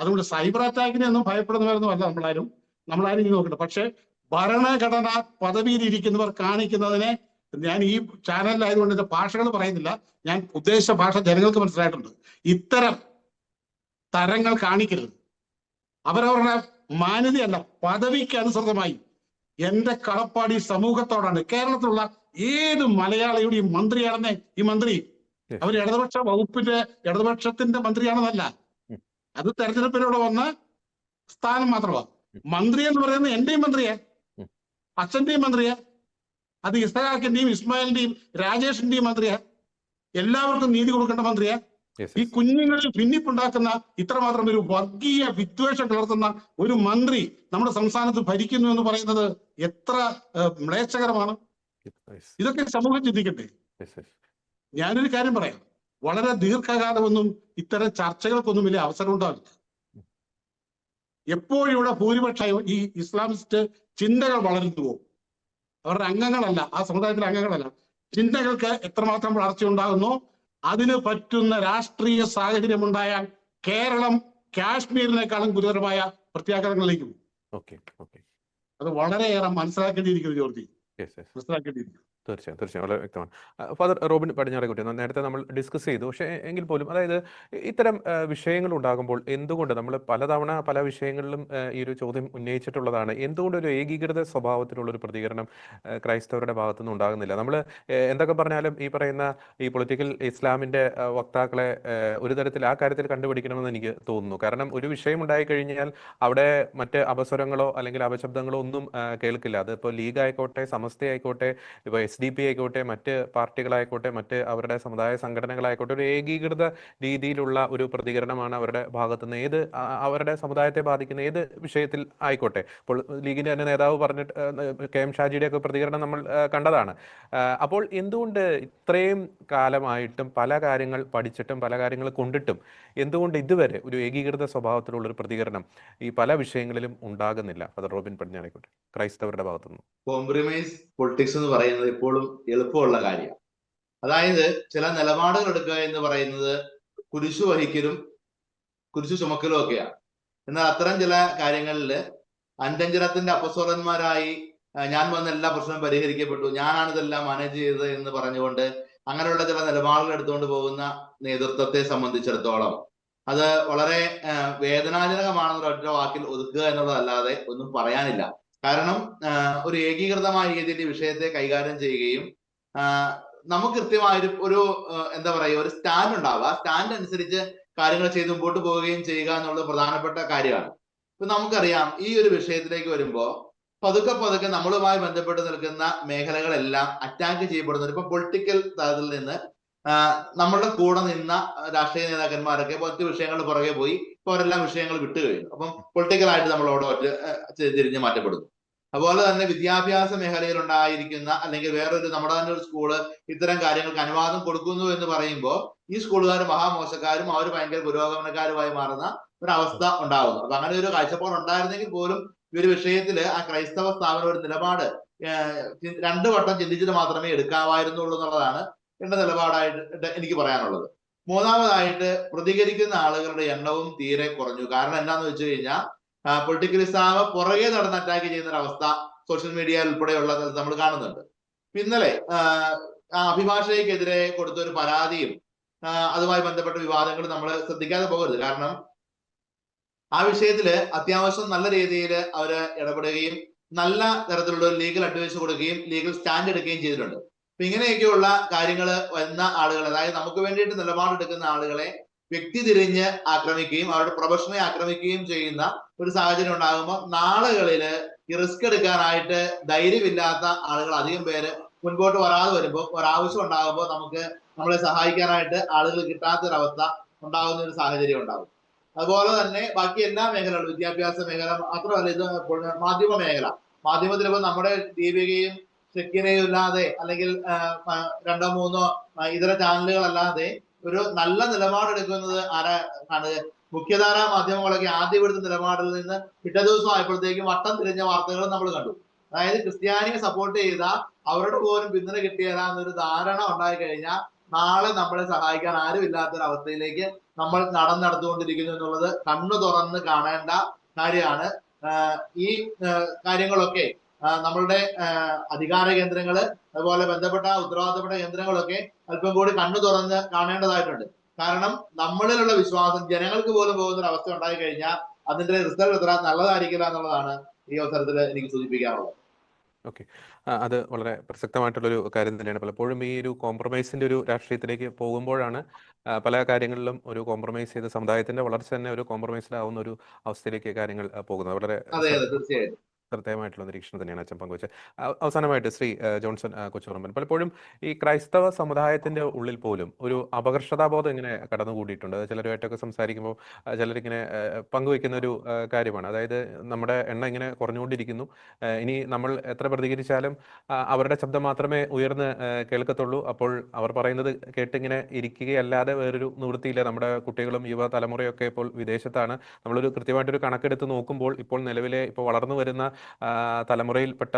അതുകൊണ്ട് സൈബർ അറ്റാക്കിനെ ഒന്നും ഭയപ്പെടുന്നവരൊന്നും അല്ല നമ്മളാരും. നമ്മളാരും ഇത് നോക്കണ്ട. പക്ഷെ ഭരണഘടന പദവിയിൽ ഇരിക്കുന്നവർ കാണിക്കുന്നതിനെ ഞാൻ ഈ ചാനലിലായതുകൊണ്ട് എന്റെ ഭാഷകൾ പറയുന്നില്ല. ഞാൻ ഉദ്ദേശിച്ച ഭാഷ ജനങ്ങൾക്ക് മനസ്സിലായിട്ടുണ്ട്. ഇത്തരം തരങ്ങൾ കാണിക്കരുത്. അവരവരുടെ മാന്യതയല്ല പദവിക്ക് അനുസൃതമായി. എന്റെ കളപ്പാടി ഈ സമൂഹത്തോടാണ്. കേരളത്തിലുള്ള ഏത് മലയാളിയുടെയും മന്ത്രിയാണെന്നേ ഈ മന്ത്രി. അവർ ഇടതുപക്ഷ വകുപ്പിന്റെ ഇടതുപക്ഷത്തിന്റെ മന്ത്രിയാണെന്നല്ല. അത് തെരഞ്ഞെടുപ്പിലൂടെ വന്ന സ്ഥാനം മാത്രമാണ് മന്ത്രി എന്ന് പറയുന്നത് എന്റെയും മന്ത്രിയെ. അച്ഛന്റെയും മന്ത്രിയെ. അത് ഇസ്ഹാഖിന്റെയും ഇസ്മായിലിന്റെയും രാജേഷിന്റെയും മന്ത്രിയെ. എല്ലാവർക്കും നീതി കൊടുക്കേണ്ട മന്ത്രിയെ. ഈ. കുഞ്ഞുങ്ങളിൽ ഭിന്നിപ്പുണ്ടാക്കുന്ന ഇത്രമാത്രം ഒരു വർഗീയ വിദ്വേഷം കലർത്തുന്ന ഒരു മന്ത്രി നമ്മുടെ സംസ്ഥാനത്ത് ഭരിക്കുന്നു എന്ന് പറയുന്നത് എത്ര മ്ലേച്ഛകരമാണ്. ഇതൊക്കെ സമൂഹം ചിന്തിക്കട്ടെ. ഞാനൊരു കാര്യം പറയാം. വളരെ ദീർഘകാലമൊന്നും ഇത്തരം ചർച്ചകൾക്കൊന്നും വലിയ അവസരം ഉണ്ടാവില്ല എപ്പോഴും ഇവിടെ ഭൂരിപക്ഷ ഈ ഇസ്ലാമിസ്റ്റ് ചിന്തകൾ വളരുന്നുവോ അവരുടെ അംഗങ്ങളല്ല ആ സമുദായത്തിലെ അംഗങ്ങളല്ല. ചിന്തകൾക്ക് എത്രമാത്രം വളർച്ച ഉണ്ടാകുന്നു? അതിന് പറ്റുന്ന രാഷ്ട്രീയ സാഹചര്യം ഉണ്ടായാൽ കേരളം കാശ്മീരിനേക്കാളും ഗുരുതരമായ പ്രത്യാഘാതങ്ങളിലേക്ക് പോകും. അത് വളരെയേറെ മനസ്സിലാക്കേണ്ടിയിരിക്കുന്നു ജോർജി. മനസ്സിലാക്കേണ്ടിയിരിക്കുന്നു. തീർച്ചയായും തീർച്ചയായും. വളരെ വ്യക്തമാണ്. ഫാദർ റോബിൻ പടിഞ്ഞാറേക്കുട്ടി നേരത്തെ നമ്മൾ ഡിസ്കസ് ചെയ്തു. പക്ഷേ എങ്കിൽ പോലും അതായത് ഇത്തരം വിഷയങ്ങൾ ഉണ്ടാകുമ്പോൾ എന്തുകൊണ്ട് നമ്മൾ പലതവണ പല വിഷയങ്ങളിലും ഈ ഒരു ചോദ്യം ഉന്നയിച്ചിട്ടുള്ളതാണ്? എന്തുകൊണ്ട് ഒരു ഏകീകൃത സ്വഭാവത്തിലുള്ള ഒരു പ്രതികരണം ക്രൈസ്തവരുടെ ഭാഗത്തുനിന്ന് ഉണ്ടാകുന്നില്ല? നമ്മൾ എന്തൊക്കെ പറഞ്ഞാലും ഈ പറയുന്ന ഈ പൊളിറ്റിക്കൽ ഇസ്ലാമിന്റെ വക്താക്കളെ ഒരു തരത്തിൽ ആ കാര്യത്തിൽ കണ്ടുപിടിക്കണമെന്ന് എനിക്ക് തോന്നുന്നു. കാരണം ഒരു വിഷയം ഉണ്ടായി കഴിഞ്ഞാൽ അവിടെ മറ്റ് അപസ്വരങ്ങളോ അല്ലെങ്കിൽ അപശബ്ദങ്ങളോ ഒന്നും കേൾക്കില്ല. അത് ഇപ്പോൾ ലീഗ് ആയിക്കോട്ടെ സമസ്ത ആയിക്കോട്ടെ ഇപ്പോൾ എസ് ഡി പി ആയിക്കോട്ടെ മറ്റ് പാർട്ടികളായിക്കോട്ടെ മറ്റ് അവരുടെ സമുദായ സംഘടനകളായിക്കോട്ടെ ഒരു ഏകീകൃത രീതിയിലുള്ള ഒരു പ്രതികരണമാണ് അവരുടെ ഭാഗത്തു നിന്ന് ഏത് അവരുടെ സമുദായത്തെ ബാധിക്കുന്ന ഏത് വിഷയത്തിൽ ആയിക്കോട്ടെ. ഇപ്പോൾ ലീഗിന്റെ തന്നെ നേതാവ് പറഞ്ഞിട്ട് കെ എം ഷാജിയുടെ ഒക്കെ പ്രതികരണം നമ്മൾ കണ്ടതാണ്. അപ്പോൾ എന്തുകൊണ്ട് ഇത്രയും കാലമായിട്ടും പല കാര്യങ്ങൾ പഠിച്ചിട്ടും പല കാര്യങ്ങൾ കൊണ്ടിട്ടും എന്തുകൊണ്ട് ഇതുവരെ ഒരു ഏകീകൃത സ്വഭാവത്തിലുള്ള ഒരു പ്രതികരണം ഈ പല വിഷയങ്ങളിലും ഉണ്ടാകുന്നില്ല? ഫാദർ റോബിൻ പടിഞ്ഞാറേക്കോട്ടെ ക്രൈസ്തവരുടെ ഭാഗത്തുനിന്ന്. കോംപ്രമൈസ് പൊളിറ്റിക്സ് എന്ന് പറയുന്നത് എപ്പോഴും എളുപ്പമുള്ള കാര്യമാണ്. അതായത് ചില നിലപാടുകൾ എടുക്കുക എന്ന് പറയുന്നത് കുരിശു വഹിക്കലും കുരിശു ചുമക്കലും ഒക്കെയാണ്. എന്നാൽ അത്തരം ചില കാര്യങ്ങളിൽ അഞ്ചഞ്ചരത്തിന്റെ അപസ്വരന്മാരായി ഞാൻ വന്ന എല്ലാ പ്രശ്നവും പരിഹരിക്കപ്പെട്ടു ഞാനാണ് ഇതെല്ലാം മാനേജ് ചെയ്തത് എന്ന് പറഞ്ഞുകൊണ്ട് അങ്ങനെയുള്ള ചില നിലപാടുകൾ എടുത്തുകൊണ്ട് പോകുന്ന നേതൃത്വത്തെ സംബന്ധിച്ചിടത്തോളം അത് വളരെ വേദനാജനകമാണെന്നുള്ള വേദനാജനകമാണെന്ന് ഒറ്റ വാക്കിൽ ഒതുക്കുക എന്നുള്ളതല്ലാതെ ഒന്നും പറയാനില്ല. കാരണം ഒരു ഏകീകൃതമായ രീതിയിൽ വിഷയത്തെ കൈകാര്യം ചെയ്യുകയും നമുക്ക് കൃത്യമായ ഒരു എന്താ പറയുക ഒരു സ്റ്റാൻഡ് ഉണ്ടാവുക. ആ സ്റ്റാൻഡ് അനുസരിച്ച് കാര്യങ്ങൾ ചെയ്ത് മുമ്പോട്ട് പോവുകയും ചെയ്യുക എന്നുള്ളത് പ്രധാനപ്പെട്ട കാര്യമാണ്. ഇപ്പൊ നമുക്കറിയാം ഈ ഒരു വിഷയത്തിലേക്ക് വരുമ്പോൾ പതുക്കെ പതുക്കെ നമ്മളുമായി ബന്ധപ്പെട്ട് നിൽക്കുന്ന മേഖലകളെല്ലാം അറ്റാക്ക് ചെയ്യപ്പെടുന്നുണ്ട്. ഇപ്പൊ പൊളിറ്റിക്കൽ തലത്തിൽ നിന്ന് നമ്മളുടെ കൂടെ നിന്ന രാഷ്ട്രീയ നേതാക്കന്മാരൊക്കെ മറ്റു വിഷയങ്ങളുടെ പുറകെ പോയി ഇപ്പൊ അവരെല്ലാം വിഷയങ്ങൾ വിട്ടു കഴിഞ്ഞു. അപ്പം പൊളിറ്റിക്കലായിട്ട് നമ്മളോട് ഒറ്റ തിരിഞ്ഞ് മാറ്റപ്പെടുന്നു. അതുപോലെ തന്നെ വിദ്യാഭ്യാസ മേഖലയിൽ ഉണ്ടായിരിക്കുന്ന അല്ലെങ്കിൽ വേറൊരു നമ്മുടെ തന്നെ ഒരു സ്കൂൾ ഇത്തരം കാര്യങ്ങൾക്ക് അനുവാദം കൊടുക്കുന്നു എന്ന് പറയുമ്പോൾ ഈ സ്കൂളുകാർ മഹാമോശക്കാരും അവർ ഭയങ്കര പുരോഗമനക്കാരുമായി മാറുന്ന ഒരവസ്ഥ ഉണ്ടാകുന്നു അപ്പൊ അങ്ങനെ ഒരു കാഴ്ചപ്പാട് ഉണ്ടായിരുന്നെങ്കിൽ പോലും ഈ ഒരു വിഷയത്തിൽ ആ ക്രൈസ്തവ സ്ഥാപനം ഒരു നിലപാട് രണ്ടു വട്ടം ചിന്തിച്ചിട്ട് മാത്രമേ എടുക്കാമായിരുന്നുള്ളൂ എന്നുള്ളതാണ് എന്റെ നിലപാടായിട്ട് എനിക്ക് പറയാനുള്ളത്. മൂന്നാമതായിട്ട് പ്രതികരിക്കുന്ന ആളുകളുടെ എണ്ണവും തീരെ കുറഞ്ഞു. കാരണം എന്താന്ന് വെച്ച് കഴിഞ്ഞാൽ പൊളിറ്റിക്കൽ ഇസ്ലാമ് പുറകെ നടന്ന് അറ്റാക്ക് ചെയ്യുന്ന അവസ്ഥ സോഷ്യൽ മീഡിയ ഉൾപ്പെടെയുള്ള നമ്മൾ കാണുന്നുണ്ട്. ഇന്നലെ ആ അഭിഭാഷകയ്ക്കെതിരെ കൊടുത്ത ഒരു പരാതിയും അതുമായി ബന്ധപ്പെട്ട വിവാദങ്ങൾ നമ്മൾ ശ്രദ്ധിക്കാതെ പോകരുത്. കാരണം ആ വിഷയത്തിൽ അത്യാവശ്യം നല്ല രീതിയിൽ അവർ ഇടപെടുകയും നല്ല തരത്തിലുള്ള ഒരു ലീഗൽ അഡ്വൈസ് കൊടുക്കുകയും ലീഗൽ സ്റ്റാൻഡ് എടുക്കുകയും ചെയ്തിട്ടുണ്ട്. അപ്പൊ ഇങ്ങനെയൊക്കെയുള്ള കാര്യങ്ങൾ വരുന്ന ആളുകൾ അതായത് നമുക്ക് വേണ്ടിയിട്ട് നിലപാടെടുക്കുന്ന ആളുകളെ വ്യക്തി തിരിഞ്ഞ് ആക്രമിക്കുകയും അവരുടെ പ്രൊഫഷനെ ആക്രമിക്കുകയും ചെയ്യുന്ന ഒരു സാഹചര്യം ഉണ്ടാകുമ്പോൾ നാളുകളിൽ ഈ റിസ്ക് എടുക്കാനായിട്ട് ധൈര്യമില്ലാത്ത ആളുകൾ അധികം പേര് മുൻപോട്ട് വരാതെ വരുമ്പോൾ ഒരാവശ്യം ഉണ്ടാകുമ്പോൾ നമുക്ക് നമ്മളെ സഹായിക്കാനായിട്ട് ആളുകൾ കിട്ടാത്തൊരവസ്ഥ ഉണ്ടാകുന്ന ഒരു സാഹചര്യം ഉണ്ടാകും. അതുപോലെ തന്നെ ബാക്കി എല്ലാ മേഖലകളും വിദ്യാഭ്യാസ മേഖല മാത്രമല്ല ഇത് മാധ്യമ മേഖല. മാധ്യമത്തിൽ നമ്മുടെ ദീപികയും ഷെക്കിനെയും ഇല്ലാതെ അല്ലെങ്കിൽ രണ്ടോ മൂന്നോ ഇതര ചാനലുകൾ അല്ലാതെ ഒരു നല്ല നിലപാടെടുക്കുന്നത് ആരാ ആണ് മുഖ്യധാര മാധ്യമങ്ങളൊക്കെ ആദ്യം എടുത്ത നിലപാടിൽ നിന്ന് പിറ്റേ ദിവസം ആയപ്പോഴത്തേക്കും വട്ടം തിരിഞ്ഞ വാർത്തകൾ നമ്മൾ കണ്ടു. അതായത് ക്രിസ്ത്യാനിയെ സപ്പോർട്ട് ചെയ്ത അവരുടെ പോലും പിന്തുണ കിട്ടിയതാന്നൊരു ധാരണ ഉണ്ടായി കഴിഞ്ഞാൽ നാളെ നമ്മളെ സഹായിക്കാൻ ആരും ഇല്ലാത്തൊരു അവസ്ഥയിലേക്ക് നമ്മൾ നടന്നെടുത്തുകൊണ്ടിരിക്കുന്നു എന്നുള്ളത് കണ്ണു തുറന്ന് കാണേണ്ട കാര്യമാണ്. ഈ കാര്യങ്ങളൊക്കെ നമ്മളുടെ അധികാര കേന്ദ്രങ്ങൾ അതുപോലെ ബന്ധപ്പെട്ട ഉത്തരവാദിത്തപ്പെട്ട കേന്ദ്രങ്ങളൊക്കെ അല്പം കൂടി കണ്ണു തുറന്ന് കാണേണ്ടതായിട്ടുണ്ട്. കാരണം നമ്മളിലുള്ള വിശ്വാസം ജനങ്ങൾക്ക് പോലും പോകുന്ന ഒരു അവസ്ഥ ഉണ്ടായി കഴിഞ്ഞാൽ അതിന്റെ റിസൾട്ട് എത്ര നല്ലതായിരിക്കില്ല എന്നുള്ളതാണ് ഈ അവസരത്തിൽ എനിക്ക് സൂചിപ്പിക്കാറുള്ളത് ഓക്കെ. അത് വളരെ പ്രസക്തമായിട്ടുള്ളൊരു കാര്യം തന്നെയാണ്. പലപ്പോഴും ഈ ഒരു കോംപ്രമൈസിന്റെ ഒരു രാഷ്ട്രീയത്തിലേക്ക് പോകുമ്പോഴാണ് പല കാര്യങ്ങളിലും ഒരു കോംപ്രമൈസ് ചെയ്ത് സമുദായത്തിന്റെ വളർച്ച തന്നെ ഒരു കോംപ്രമൈസിലാവുന്ന ഒരു അവസ്ഥയിലേക്ക് കാര്യങ്ങൾ പോകുന്നത്. വളരെ അതെ അതെ തീർച്ചയായിട്ടും. ശ്രദ്ധേയമായിട്ടുള്ള നിരീക്ഷണം തന്നെയാണ് അച്ഛൻ പങ്കുവച്ചത്. അവസാനമായിട്ട് ശ്രീ ജോൺസൺ കൊച്ചുറമ്പൻ പലപ്പോഴും ഈ ക്രൈസ്തവ സമുദായത്തിന്റെ ഉള്ളിൽ പോലും ഒരു അപകർഷതാബോധം ഇങ്ങനെ കടന്നുകൂടിയിട്ടുണ്ട്. ചിലരുമായിട്ടൊക്കെ സംസാരിക്കുമ്പോൾ ചിലരിങ്ങനെ പങ്കുവെക്കുന്ന ഒരു കാര്യമാണ്. അതായത് നമ്മുടെ എണ്ണ ഇങ്ങനെ കുറഞ്ഞുകൊണ്ടിരിക്കുന്നു. ഇനി നമ്മൾ എത്ര പ്രതികരിച്ചാലും അവരുടെ ശബ്ദം മാത്രമേ ഉയർന്ന് കേൾക്കത്തുള്ളൂ. അപ്പോൾ അവർ പറയുന്നത് കേട്ടിങ്ങനെ ഇരിക്കുകയല്ലാതെ വേറൊരു നിവൃത്തിയില്ല. നമ്മുടെ കുട്ടികളും യുവ തലമുറയൊക്കെ ഇപ്പോൾ വിദേശത്താണ്. നമ്മളൊരു കൃത്യമായിട്ടൊരു കണക്കെടുത്ത് നോക്കുമ്പോൾ ഇപ്പോൾ നിലവിലെ ഇപ്പോൾ വളർന്നു വരുന്ന തലമുറയിൽപ്പെട്ട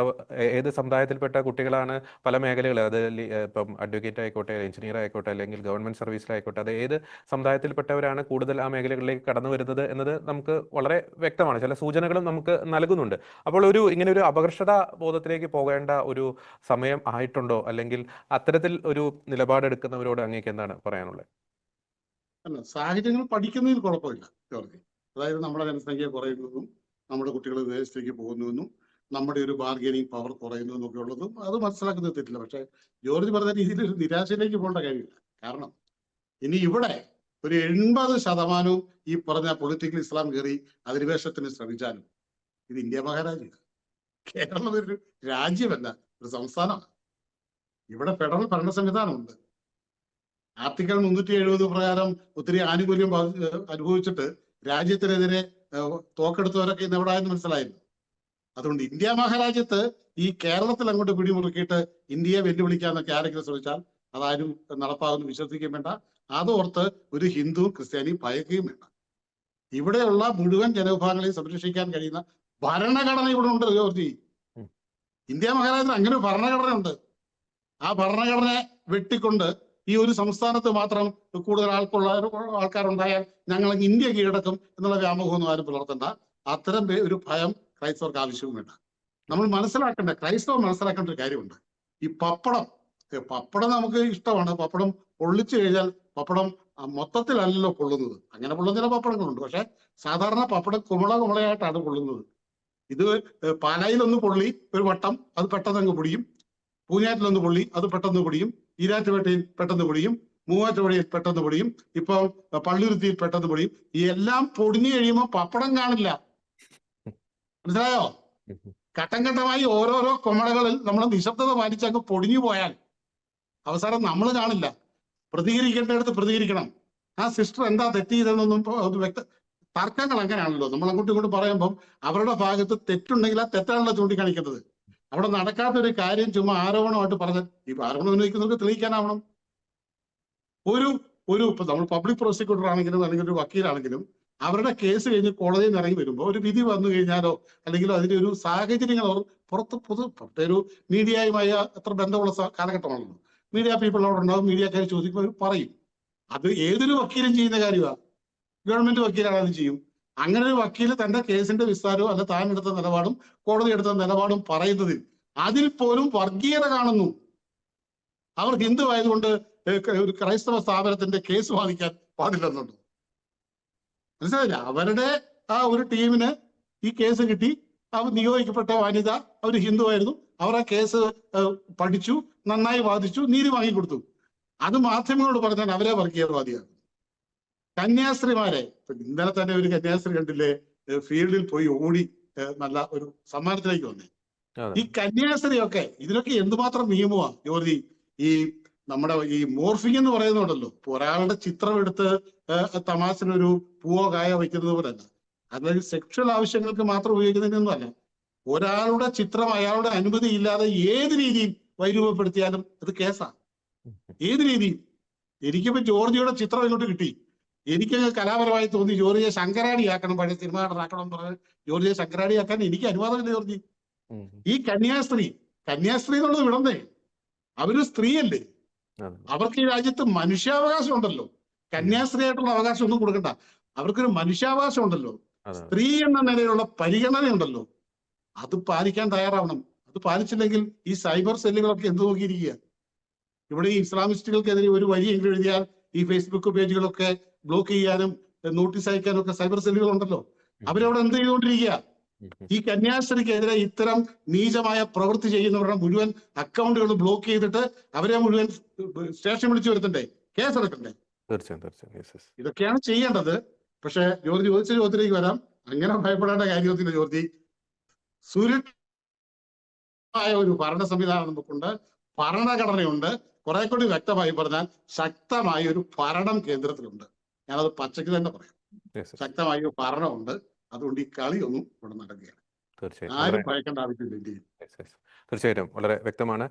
ഏത് സമുദായത്തിൽപ്പെട്ട കുട്ടികളാണ് പല മേഖലകൾ അത് ഇപ്പം അഡ്വക്കേറ്റ് ആയിക്കോട്ടെ എഞ്ചിനീയർ ആയിക്കോട്ടെ അല്ലെങ്കിൽ ഗവൺമെന്റ് സർവീസിലായിക്കോട്ടെ അത് ഏത് സമുദായത്തിൽപ്പെട്ടവരാണ് കൂടുതൽ ആ മേഖലകളിലേക്ക് കടന്നു വരുന്നത് എന്നത് നമുക്ക് വളരെ വ്യക്തമാണ്. ചില സൂചനകളും നമുക്ക് നൽകുന്നുണ്ട്. അപ്പോൾ ഒരു ഇങ്ങനെ ഒരു അപകർഷത ബോധത്തിലേക്ക് പോകേണ്ട ഒരു സമയം ആയിട്ടുണ്ടോ? അല്ലെങ്കിൽ അത്തരത്തിൽ ഒരു നിലപാടെടുക്കുന്നവരോട് അങ്ങേക്ക് എന്താണ് പറയാനുള്ളത്? അല്ല സാഹചര്യങ്ങൾ പഠിക്കുന്നതിൽ കുഴപ്പമില്ല അതായത് നമ്മുടെ ജനസംഖ്യ കുറയുന്നതും നമ്മുടെ കുട്ടികൾ വിദേശത്തേക്ക് പോകുന്നുവെന്നും നമ്മുടെ ഒരു ബാർഗനിങ് പവർ കുറയുന്നു എന്നൊക്കെ ഉള്ളതും അത് മനസ്സിലാക്കുന്ന തെറ്റില്ല. പക്ഷെ ജോർജ് പറഞ്ഞ രീതിയിൽ ഒരു നിരാശയിലേക്ക് പോകേണ്ട കാര്യമില്ല. കാരണം ഇനി ഇവിടെ ഒരു എൺപത് ശതമാനവും ഈ പറഞ്ഞ പൊളിറ്റിക്കൽ ഇസ്ലാം കയറി അധിനിവേശത്തിന് ശ്രമിച്ചാലും ഇത് ഇന്ത്യ മഹാരാജ്യ കേരളം ഒരു രാജ്യമല്ല ഒരു സംസ്ഥാനമാണ്. ഇവിടെ ഫെഡറൽ ഭരണ സംവിധാനമുണ്ട്. ആർട്ടിക്കൽ മുന്നൂറ്റി എഴുപത് പ്രകാരം ഒത്തിരി ആനുകൂല്യം അനുഭവിച്ചിട്ട് രാജ്യത്തിനെതിരെ തോക്കെടുത്തവരൊക്കെ ഇന്ന് എവിടെ ആയെന്ന് മനസ്സിലായിരുന്നു അതുകൊണ്ട് ഇന്ത്യ മഹാരാജ്യത്ത് ഈ കേരളത്തിൽ അങ്ങോട്ട് പിടിമുറുക്കിയിട്ട് ഇന്ത്യയെ വെല്ലുവിളിക്കാന്നൊക്കെ ആരെങ്കിലും ശ്രമിച്ചാൽ അതാരും നടപ്പാകുന്നു വിശ്വസിക്കുകയും വേണ്ട. അതോർത്ത് ഒരു ഹിന്ദു ക്രിസ്ത്യാനിയും ഭയക്കുകയും വേണ്ട. ഇവിടെയുള്ള മുഴുവൻ ജനവിഭാഗങ്ങളെയും സംരക്ഷിക്കാൻ കഴിയുന്ന ഭരണഘടന ഇവിടെ ഉണ്ട് ജോർജി ഇന്ത്യ മഹാരാജ്യത്തിന് അങ്ങനെ ഒരു ഭരണഘടന ഉണ്ട് ആ ഭരണഘടനയെ വെട്ടിക്കൊണ്ട് ഈ ഒരു സംസ്ഥാനത്ത് മാത്രം കൂടുതൽ ആൾക്കുള്ള ആൾക്കാരുണ്ടായാൽ ഞങ്ങൾ ഇന്ത്യ കീഴടക്കും എന്നുള്ള വ്യാമോഹമൊന്നും ആരും പുലർത്തണ്ട. അത്തരം ഒരു ഭയം ക്രൈസ്തവർക്ക് ആവശ്യവും വേണ്ട നമ്മൾ മനസ്സിലാക്കേണ്ട ക്രൈസ്തവർ മനസ്സിലാക്കേണ്ട ഒരു കാര്യമുണ്ട്. ഈ പപ്പടം പപ്പടം നമുക്ക് ഇഷ്ടമാണ്. പപ്പടം പൊള്ളിച്ചു കഴിഞ്ഞാൽ പപ്പടം മൊത്തത്തിലല്ലല്ലോ പൊള്ളുന്നത്. അങ്ങനെ പൊള്ളുന്ന ചില പപ്പടങ്ങളുണ്ട്. പക്ഷെ സാധാരണ പപ്പടം കുമള കുമളയായിട്ടാണ് പൊള്ളുന്നത്. ഇത് പാലായിലൊന്ന് പൊള്ളി ഒരു വട്ടം അത് പെട്ടെന്ന് അങ്ങ് പൊടിയും. പൂഞ്ഞാറ്റിലൊന്ന് പൊള്ളി അത് പെട്ടെന്ന് പൊടിയും. ഈരാറ്റുപേട്ടയിൽ പെട്ടെന്ന് പൊടിയും മൂവാറ്റുപുഴയിൽ പെട്ടെന്ന് പൊടിയും ഇപ്പൊ പള്ളുരുത്തിയിൽ പെട്ടെന്ന് പൊടിയും എല്ലാം പൊടിഞ്ഞു കഴിയുമ്പോൾ പപ്പടം കാണില്ല. മനസ്സിലായോ? ഘട്ടം ഘട്ടമായി ഓരോരോ കൊമളകളിൽ നമ്മൾ നിശബ്ദത പാലിച്ച് അങ്ങ് പൊടിഞ്ഞു പോയാൽ അവസാനം നമ്മൾ കാണില്ല. പ്രതികരിക്കേണ്ടടുത്ത് പ്രതികരിക്കണം. ആ സിസ്റ്റർ എന്താ തെറ്റ് ചെയ്തതെന്നൊന്നും വ്യക്ത തർക്കങ്ങൾ അങ്ങനെയാണല്ലോ. നമ്മൾ അങ്ങോട്ടും ഇങ്ങോട്ടും പറയുമ്പോൾ അവരുടെ ഭാഗത്ത് തെറ്റുണ്ടെങ്കിൽ ആ തെറ്റാണല്ലോ ചൂണ്ടിക്കാണിക്കുന്നത്. അവിടെ നടക്കാത്ത ഒരു കാര്യം ചുമ്മാ ആരോപണമായിട്ട് പറഞ്ഞ് ഈ ആരോപണം ഉന്നയിക്കുന്നവർക്ക് തെളിയിക്കാനാവണം. ഒരു ഒരു ഇപ്പൊ നമ്മൾ പബ്ലിക് പ്രോസിക്യൂട്ടർ ആണെങ്കിലും അല്ലെങ്കിൽ ഒരു വക്കീലാണെങ്കിലും അവരുടെ കേസ് കഴിഞ്ഞ് കോടതിയിൽ നിന്ന് ഇറങ്ങി വരുമ്പോൾ ഒരു വിധി വന്നു കഴിഞ്ഞാലോ അല്ലെങ്കിൽ അതിന്റെ ഒരു സാഹചര്യങ്ങൾ അവർ പുറത്ത് പൊതു ഒരു മീഡിയയുമായി അത്ര ബന്ധമുള്ള കാലഘട്ടമാണല്ലോ. മീഡിയ പീപ്പിൾ അവിടെ ഉണ്ടാവും മീഡിയക്കാർ ചോദിക്കുമ്പോൾ അവർ പറയും. അത് ഏതൊരു വക്കീലും ചെയ്യുന്ന കാര്യമാണ് ഗവൺമെന്റ് വക്കീലാണ് അത് ചെയ്യും. അങ്ങനെ ഒരു വക്കീൽ തന്റെ കേസിന്റെ വിസ്താരവും അല്ല താൻ എടുത്ത നിലപാടും കോടതി എടുത്ത നിലപാടും പറയുന്നതിൽ അതിൽ പോലും വർഗീയത കാണുന്നു. അവർ ഹിന്ദു ആയതുകൊണ്ട് ഒരു ക്രൈസ്തവ സ്ഥാപനത്തിന്റെ കേസ് വാദിക്കാൻ പാടില്ലെന്നുണ്ട്. മനസ്സിലായില്ല? അവരുടെ ആ ഒരു ടീമിന് ഈ കേസ് കിട്ടി. അവർ നിയോഗിക്കപ്പെട്ട വനിത അവർ ഹിന്ദു ആയിരുന്നു. അവർ ആ കേസ് പഠിച്ചു നന്നായി വാദിച്ചു നീതി വാങ്ങിക്കൊടുത്തു. അത് മാധ്യമങ്ങളോട് പറഞ്ഞാൽ അവരെ വർഗീയവാദിയാണ് കന്യാസ്ത്രീമാരെ. ഇന്നലെ തന്നെ ഒരു കന്യാസ്ത്രീ കണ്ടില്ലേ ഫീൽഡിൽ പോയി ഓടി നല്ല ഒരു സമ്മാനത്തിലേക്ക് വന്നേ. ഈ കന്യാസ്ത്രീയൊക്കെ ഇതിനൊക്കെ എന്തുമാത്രം നിയമമാണ് ജോർജി ഈ നമ്മുടെ ഈ മോർഫിംഗ് എന്ന് പറയുന്നുണ്ടല്ലോ. ഒരാളുടെ ചിത്രം എടുത്ത് തമാസിനൊരു തമാശനൊരു പൂവോ കായോ വയ്ക്കുന്നത് പോലെ അല്ല. അതായത് സെക്ഷൽ ആവശ്യങ്ങൾക്ക് മാത്രം ഉപയോഗിക്കുന്നതിനൊന്നുമല്ല. ഒരാളുടെ ചിത്രം അയാളുടെ അനുമതി ഇല്ലാതെ ഏത് രീതിയിൽ വൈരൂപപ്പെടുത്തിയാലും അത് കേസാണ് ഏത് രീതിയിൽ? എനിക്കിപ്പോ ജോർജിയുടെ ചിത്രം ഇങ്ങോട്ട് കിട്ടി. എനിക്കങ്ങ് കലാപരമായി തോന്നി. ജോർജിയെ ശങ്കരാടിയാക്കണം പഴയ സിനിമ നടനാക്കണം എന്ന് പറഞ്ഞ് ജോർജിയെ ശങ്കരാടിയാക്കാൻ എനിക്ക് അനുവാദമില്ല ജോർജി. ഈ കന്യാസ്ത്രീ കന്യാസ്ത്രീ എന്നുള്ളത് വിടന്നേ. അവർ സ്ത്രീയല്ലേ. അവർക്ക് ഈ രാജ്യത്ത് മനുഷ്യാവകാശം ഉണ്ടല്ലോ കന്യാസ്ത്രീ ആയിട്ടുള്ള അവകാശം ഒന്നും കൊടുക്കണ്ട. അവർക്കൊരു മനുഷ്യാവകാശം ഉണ്ടല്ലോ സ്ത്രീ എന്ന നിലയിലുള്ള പരിഗണന ഉണ്ടല്ലോ അത് പാലിക്കാൻ തയ്യാറാവണം. അത് പാലിച്ചില്ലെങ്കിൽ ഈ സൈബർ സെല്ലുകളൊക്കെ എന്ത് നോക്കിയിരിക്കുക? ഇവിടെ ഈ ഇസ്ലാമിസ്റ്റുകൾക്കെതിരെ ഒരു വരിയെങ്കിലും എഴുതിയാൽ ഈ ഫേസ്ബുക്ക് പേജുകളൊക്കെ ബ്ലോക്ക് ചെയ്യാനും നോട്ടീസ് അയക്കാനും ഒക്കെ സൈബർ സെല്ലുകൾ ഉണ്ടല്ലോ. അവരവിടെ എന്ത് ചെയ്തുകൊണ്ടിരിക്കുക. ഈ കന്യാസ്ത്രീക്കെതിരെ ഇത്തരം നീചമായ പ്രവൃത്തി ചെയ്യുന്നവരുടെ മുഴുവൻ അക്കൗണ്ടുകൾ ബ്ലോക്ക് ചെയ്തിട്ട് അവരെ മുഴുവൻ സ്റ്റേഷൻ വിളിച്ചു വരുത്തണ്ടേ? കേസെടുക്കണ്ടേ തീർച്ചയായും തീർച്ചയായും. ഇതൊക്കെയാണ് ചെയ്യേണ്ടത്. പക്ഷെ ജോർജ് ചോദിച്ച ചോദ്യത്തിലേക്ക് വരാം. അങ്ങനെ ഭയപ്പെടേണ്ട കാര്യത്തില്ല ജോർജി സുരക്ഷമായ ഒരു ഭരണ സംവിധാനം നമുക്കുണ്ട്. ഭരണഘടനയുണ്ട്. കുറെ കൂടി വ്യക്തമായി പറഞ്ഞാൽ ശക്തമായ ഒരു ഭരണം കേന്ദ്രത്തിലുണ്ട്. ഞാനത് പച്ചയ്ക്ക് തന്നെ പറയാം. ശക്തമായി പറഞ്ഞുണ്ട് ഭരണമുണ്ട്. അതുകൊണ്ട് ഈ കളിയൊന്നും ഇവിടെ നടക്കുകയാണ് ആരും ഭയക്കേണ്ട ആവശ്യമില്ല ഇന്ത്യയിൽ. തീർച്ചയായിട്ടും. വളരെ വ്യക്തമാണ്.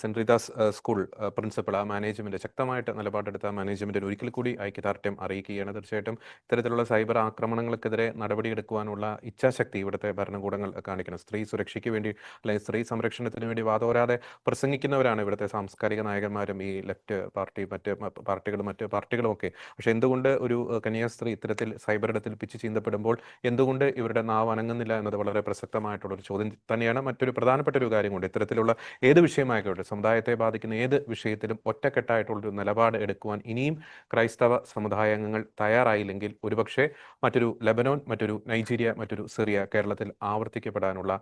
സെന്റ് റീതാസ് സ്കൂൾ പ്രിൻസിപ്പൾ ആ മാനേജ്മെന്റ് ശക്തമായിട്ട് നിലപാടെടുത്ത മാനേജ്മെന്റിന് ഒരിക്കൽ കൂടി ഐക്യദാർഢ്യം അറിയിക്കുകയാണ് തീർച്ചയായിട്ടും. ഇത്തരത്തിലുള്ള സൈബർ ആക്രമണങ്ങൾക്കെതിരെ നടപടിയെടുക്കുവാനുള്ള ഇച്ഛാശക്തി ഇവിടുത്തെ ഭരണകൂടങ്ങൾ കാണിക്കണം. സ്ത്രീ സുരക്ഷയ്ക്ക് വേണ്ടി അല്ലെങ്കിൽ സ്ത്രീ സംരക്ഷണത്തിന് വേണ്ടി വാദോരാതെ പ്രസംഗിക്കുന്നവരാണ് ഇവിടുത്തെ സാംസ്കാരിക നായകന്മാരും ഈ ലെഫ്റ്റ് പാർട്ടി മറ്റ് പാർട്ടികളും മറ്റ് പാർട്ടികളും ഒക്കെ പക്ഷെ എന്തുകൊണ്ട് ഒരു കന്യാസ്ത്രീ ഇത്തരത്തിൽ സൈബർ ഇടത്തിൽ പിച്ച് ചീന്തപ്പെടുമ്പോൾ എന്തുകൊണ്ട് ഇവരുടെ നാവ് അനങ്ങുന്നില്ല എന്നത് വളരെ പ്രസക്തമായിട്ടുള്ള ഒരു ചോദ്യം തന്നെയാണ്. മറ്റൊരു പ്രധാനപ്പെട്ട ഒരു കാര്യം കൊണ്ട് ഇത്തരത്തിലുള്ള ഏത് വിഷയമായിക്കോട്ടെ സമുദായത്തെ ബാധിക്കുന്ന ഏത് വിഷയത്തിലും ഒറ്റക്കെട്ടായിട്ടുള്ളൊരു നിലപാട് എടുക്കുവാൻ ഇനിയും ക്രൈസ്തവ സമുദായങ്ങൾ തയ്യാറായില്ലെങ്കിൽ ഒരുപക്ഷെ മറ്റൊരു ലബനോൻ മറ്റൊരു നൈജീരിയ മറ്റൊരു സിറിയ കേരളത്തിൽ ആവർത്തിക്കപ്പെടാനുള്ള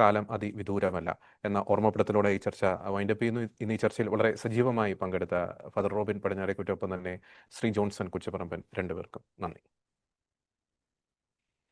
കാലം അതിവിദൂരമല്ല എന്ന ഓർമ്മപ്പെടുത്തലോടെ ഈ ചർച്ച വൈൻഡപ്പ് ചെയ്യുന്നു. ഇന്ന് ഈ ചർച്ചയിൽ വളരെ സജീവമായി പങ്കെടുത്ത ഫാദർ റോബിൻ പടിഞ്ഞാറേക്കുറ്റൊപ്പം തന്നെ ശ്രീ ജോൺസൺ കുച്ചപ്പറമ്പൻ രണ്ടുപേർക്കും നന്ദി.